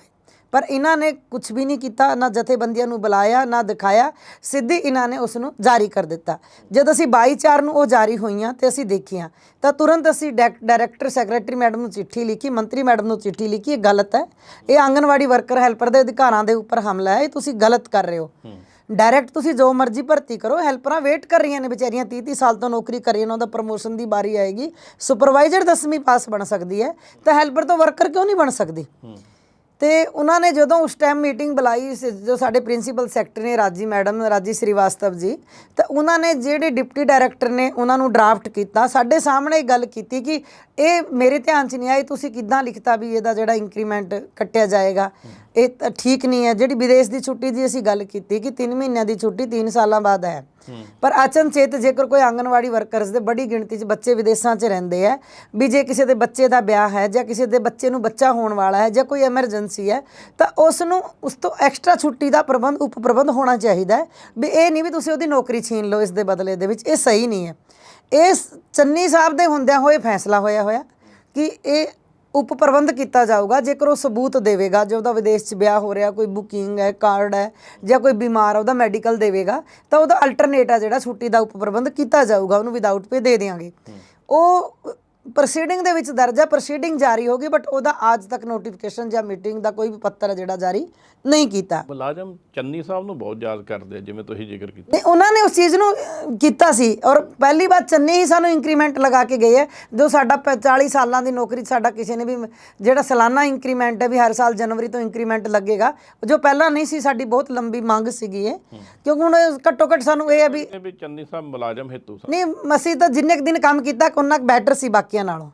ਪਰ ਇਹਨਾਂ ਨੇ ਕੁਝ ਵੀ ਨਹੀਂ ਕੀਤਾ ਨਾ ਜਥੇਬੰਦੀਆਂ ਨੂੰ ਬੁਲਾਇਆ ਨਾ ਦਿਖਾਇਆ। ਸਿੱਧੀ ਇਹਨਾਂ ਨੇ ਉਸ ਨੂੰ ਜਾਰੀ ਕਰ ਦਿੱਤਾ। ਜਦ ਅਸੀਂ 22 4 ਨੂੰ ਉਹ ਜਾਰੀ ਹੋਈਆਂ ਤੇ ਅਸੀਂ ਦੇਖੀਆਂ ਤਾਂ ਤੁਰੰਤ ਅਸੀਂ ਡਾਇਰੈਕ- ਡਾਇਰੈਕਟਰ ਸੈਕਟਰੀ ਮੈਡਮ ਨੂੰ ਚਿੱਠੀ ਲਿਖੀ ਮੰਤਰੀ ਮੈਡਮ ਨੂੰ ਚਿੱਠੀ ਲਿਖੀ ਇਹ ਗਲਤ ਹੈ। ਇਹ ਆਂਗਨਵਾੜੀ ਵਰਕਰ ਹੈਲਪਰ ਦੇ ਅਧਿਕਾਰਾਂ ਦੇ ਉੱਪਰ ਹਮਲਾ ਹੈ ਇਹ ਤੁਸੀਂ ਗਲਤ ਕਰ ਰਹੇ ਹੋ। ਡਾਇਰੈਕਟ ਤੁਸੀਂ ਜੋ ਮਰਜ਼ੀ ਭਰਤੀ ਕਰੋ ਹੈਲਪਰਾਂ ਵੇਟ ਕਰ ਰਹੀਆਂ ਨੇ ਵਿਚਾਰੀਆਂ 30 30 ਸਾਲ ਤੋਂ ਨੌਕਰੀ ਕਰ ਰਹੀਆਂ ਉਹਨਾਂ ਦਾ ਪ੍ਰਮੋਸ਼ਨ ਦੀ ਵਾਰੀ ਆਏਗੀ। ਸੁਪਰਵਾਈਜ਼ਰ 10ਵੀਂ ਪਾਸ ਬਣ ਸਕਦੀ ਹੈ ਤਾਂ ਹੈਲਪਰ ਤੋਂ ਵਰਕਰ ਕਿਉਂ ਨਹੀਂ ਬਣ ਸਕਦੀ? ਤੇ ਉਹਨਾਂ ਨੇ ਜਦੋਂ ਉਸ ਟਾਈਮ ਮੀਟਿੰਗ ਬੁਲਾਈ ਸੀ, ਜੋ ਸਾਡੇ ਪ੍ਰਿੰਸੀਪਲ ਸੈਕਟਰੀ ਨੇ ਰਾਜੀ ਮੈਡਮ ਰਾਜੀ ਸ੍ਰੀਵਾਸਤਵ ਜੀ ਤਾਂ ਉਹਨਾਂ ਨੇ ਜਿਹੜੇ ਡਿਪਟੀ ਡਾਇਰੈਕਟਰ ਨੇ ਉਹਨਾਂ ਨੂੰ ਡਰਾਫਟ ਕੀਤਾ ਸਾਡੇ ਸਾਹਮਣੇ ਗੱਲ ਕੀਤੀ ਕਿ ਇਹ ਮੇਰੇ ਧਿਆਨ 'ਚ ਨਹੀਂ ਆਈ ਤੁਸੀਂ ਕਿੱਦਾਂ ਲਿਖਤਾ ਵੀ ਇਹਦਾ ਜਿਹੜਾ ਇੰਕਰੀਮੈਂਟ ਕੱਟਿਆ ਜਾਏਗਾ। ਇਹ ਤਾਂ ਠੀਕ ਨਹੀਂ ਹੈ। ਜਿਹੜੀ ਵਿਦੇਸ਼ ਦੀ ਛੁੱਟੀ ਦੀ ਅਸੀਂ ਗੱਲ ਕੀਤੀ ਕਿ 3 ਮਹੀਨਿਆਂ ਦੀ ਛੁੱਟੀ 3 ਸਾਲਾਂ ਬਾਅਦ ਹੈ। ਪਰ ਅਚਨਚੇਤ ਜੇਕਰ ਕੋਈ ਆਂਗਨਵਾੜੀ ਵਰਕਰਸ ਦੇ ਬੜੀ ਗਿਣਤੀ 'ਚ ਬੱਚੇ ਵਿਦੇਸ਼ਾਂ 'ਚ ਰਹਿੰਦੇ ਆ ਵੀ ਜੇ ਕਿਸੇ ਦੇ ਬੱਚੇ ਦਾ ਵਿਆਹ ਹੈ ਜਾਂ ਕਿਸੇ ਦੇ ਬੱਚੇ ਨੂੰ ਬੱਚਾ ਹੋਣ ਵਾਲਾ ਹੈ ਜਾਂ ਕੋਈ ਐਮਰਜੈਂਸੀ ਹੈ ਤਾਂ ਉਸ ਨੂੰ ਉਸ ਤੋਂ ਐਕਸਟਰਾ ਛੁੱਟੀ ਦਾ ਪ੍ਰਬੰਧ ਉਪ ਪ੍ਰਬੰਧ ਹੋਣਾ ਚਾਹੀਦਾ ਹੈ। ਵੀ ਇਹ ਨਹੀਂ ਵੀ ਤੁਸੀਂ ਉਹਦੀ ਨੌਕਰੀ ਛੀਨ ਲਓ ਇਸ ਦੇ ਬਦਲੇ ਦੇ ਵਿੱਚ। ਇਹ ਸਹੀ ਨਹੀਂ ਹੈ। ਇਹ ਚੰਨੀ ਸਾਹਿਬ ਦੇ ਹੁੰਦਿਆਂ ਹੋਏ ਫੈਸਲਾ ਹੋਇਆ ਹੋਇਆ ਕਿ ਇਹ ਉਪ ਪ੍ਰਬੰਧ ਕੀਤਾ ਜਾਊਗਾ ਜੇਕਰ ਉਹ ਸਬੂਤ ਦੇਵੇਗਾ ਜੇ ਉਹਦਾ ਵਿਦੇਸ਼ 'ਚ ਵਿਆਹ ਹੋ ਰਿਹਾ ਕੋਈ ਬੁਕਿੰਗ ਹੈ ਕਾਰਡ ਹੈ ਜਾਂ ਕੋਈ ਬਿਮਾਰ ਉਹਦਾ ਮੈਡੀਕਲ ਦੇਵੇਗਾ ਤਾਂ ਉਹਦਾ ਅਲਟਰਨੇਟ ਆ ਜਿਹੜਾ ਛੁੱਟੀ ਦਾ ਉਪ ਪ੍ਰਬੰਧ ਕੀਤਾ ਜਾਊਗਾ ਉਹਨੂੰ ਵਿਦਆਊਟ ਪੇ ਦੇ ਦੇਵਾਂਗੇ ਉਹ ਪ੍ਰੋਸੀਡਿੰਗ ਦੇ ਵਿੱਚ ਦਰਜ ਹੈ ਪ੍ਰੋਸੀਡਿੰਗ ਜਾਰੀ ਹੋਗੀ ਬਟ ਉਹਦਾ ਅੱਜ ਤੱਕ ਨੋਟੀਫਿਕੇਸ਼ਨ ਜਾਂ ਮੀਟਿੰਗ ਦਾ ਕੋਈ ਵੀ ਪੱਤਰ ਹੈ ਜਿਹੜਾ ਜਾਰੀ ਨਹੀਂ ਕੀਤਾ। ਮੁਲਾਜ਼ਮ ਚੰਨੀ ਸਾਹਿਬ ਨੂੰ ਬਹੁਤ ਯਾਦ ਕਰਦੇ ਆ ਜਿਵੇਂ ਤੁਸੀਂ ਜ਼ਿਕਰ ਕੀਤਾ। ਨਹੀਂ ਉਹਨਾਂ ਨੇ ਉਸ ਚੀਜ਼ ਨੂੰ ਅਹ, ਕੀਤਾ ਸੀ ਔਰ ਪਹਿਲੀ ਵਾਰ ਚੰਨੀ ਹੀ ਸਾਨੂੰ ਇੰਕਰੀਮੈਂਟ ਲਗਾ ਕੇ ਗਏ ਹੈ ਜੋ ਸਾਡਾ ਪ- 40 ਸਾਲਾਂ ਦੀ ਨੌਕਰੀ 'ਚ ਸਾਡਾ ਕਿਸੇ ਨੇ ਵੀ ਜਿਹੜਾ ਸਾਲਾਨਾ ਇੰਕਰੀਮੈਂਟ ਹੈ ਵੀ ਹਰ ਸਾਲ ਜਨਵਰੀ ਤੋਂ ਇੰਕਰੀਮੈਂਟ ਲੱਗੇਗਾ ਜੋ ਪਹਿਲਾਂ ਨਹੀਂ ਸੀ ਸਾਡੀ ਬਹੁਤ ਲੰਬੀ ਮੰਗ ਸੀਗੀ ਇਹ। ਕਿਉਂਕਿ ਹੁਣ ਘੱਟੋ ਘੱਟ ਸਾਨੂੰ ਇਹ ਹੈ ਵੀ ਚੰਨੀ ਸਾਹਿਬ ਮੁਲਾਜ਼ਮ ਹਿੱਤੂ ਸਾਹਿਬ ਨਹੀਂ ਮਸੀਂ ਤਾਂ ਜਿੰਨੇ ਕੁ ਦਿਨ ਕੰਮ ਕੀਤਾ ਉਹਨਾਂ ਬੈਟਰ ਸੀ ਬਾਕੀਆਂ ਨਾਲੋਂ।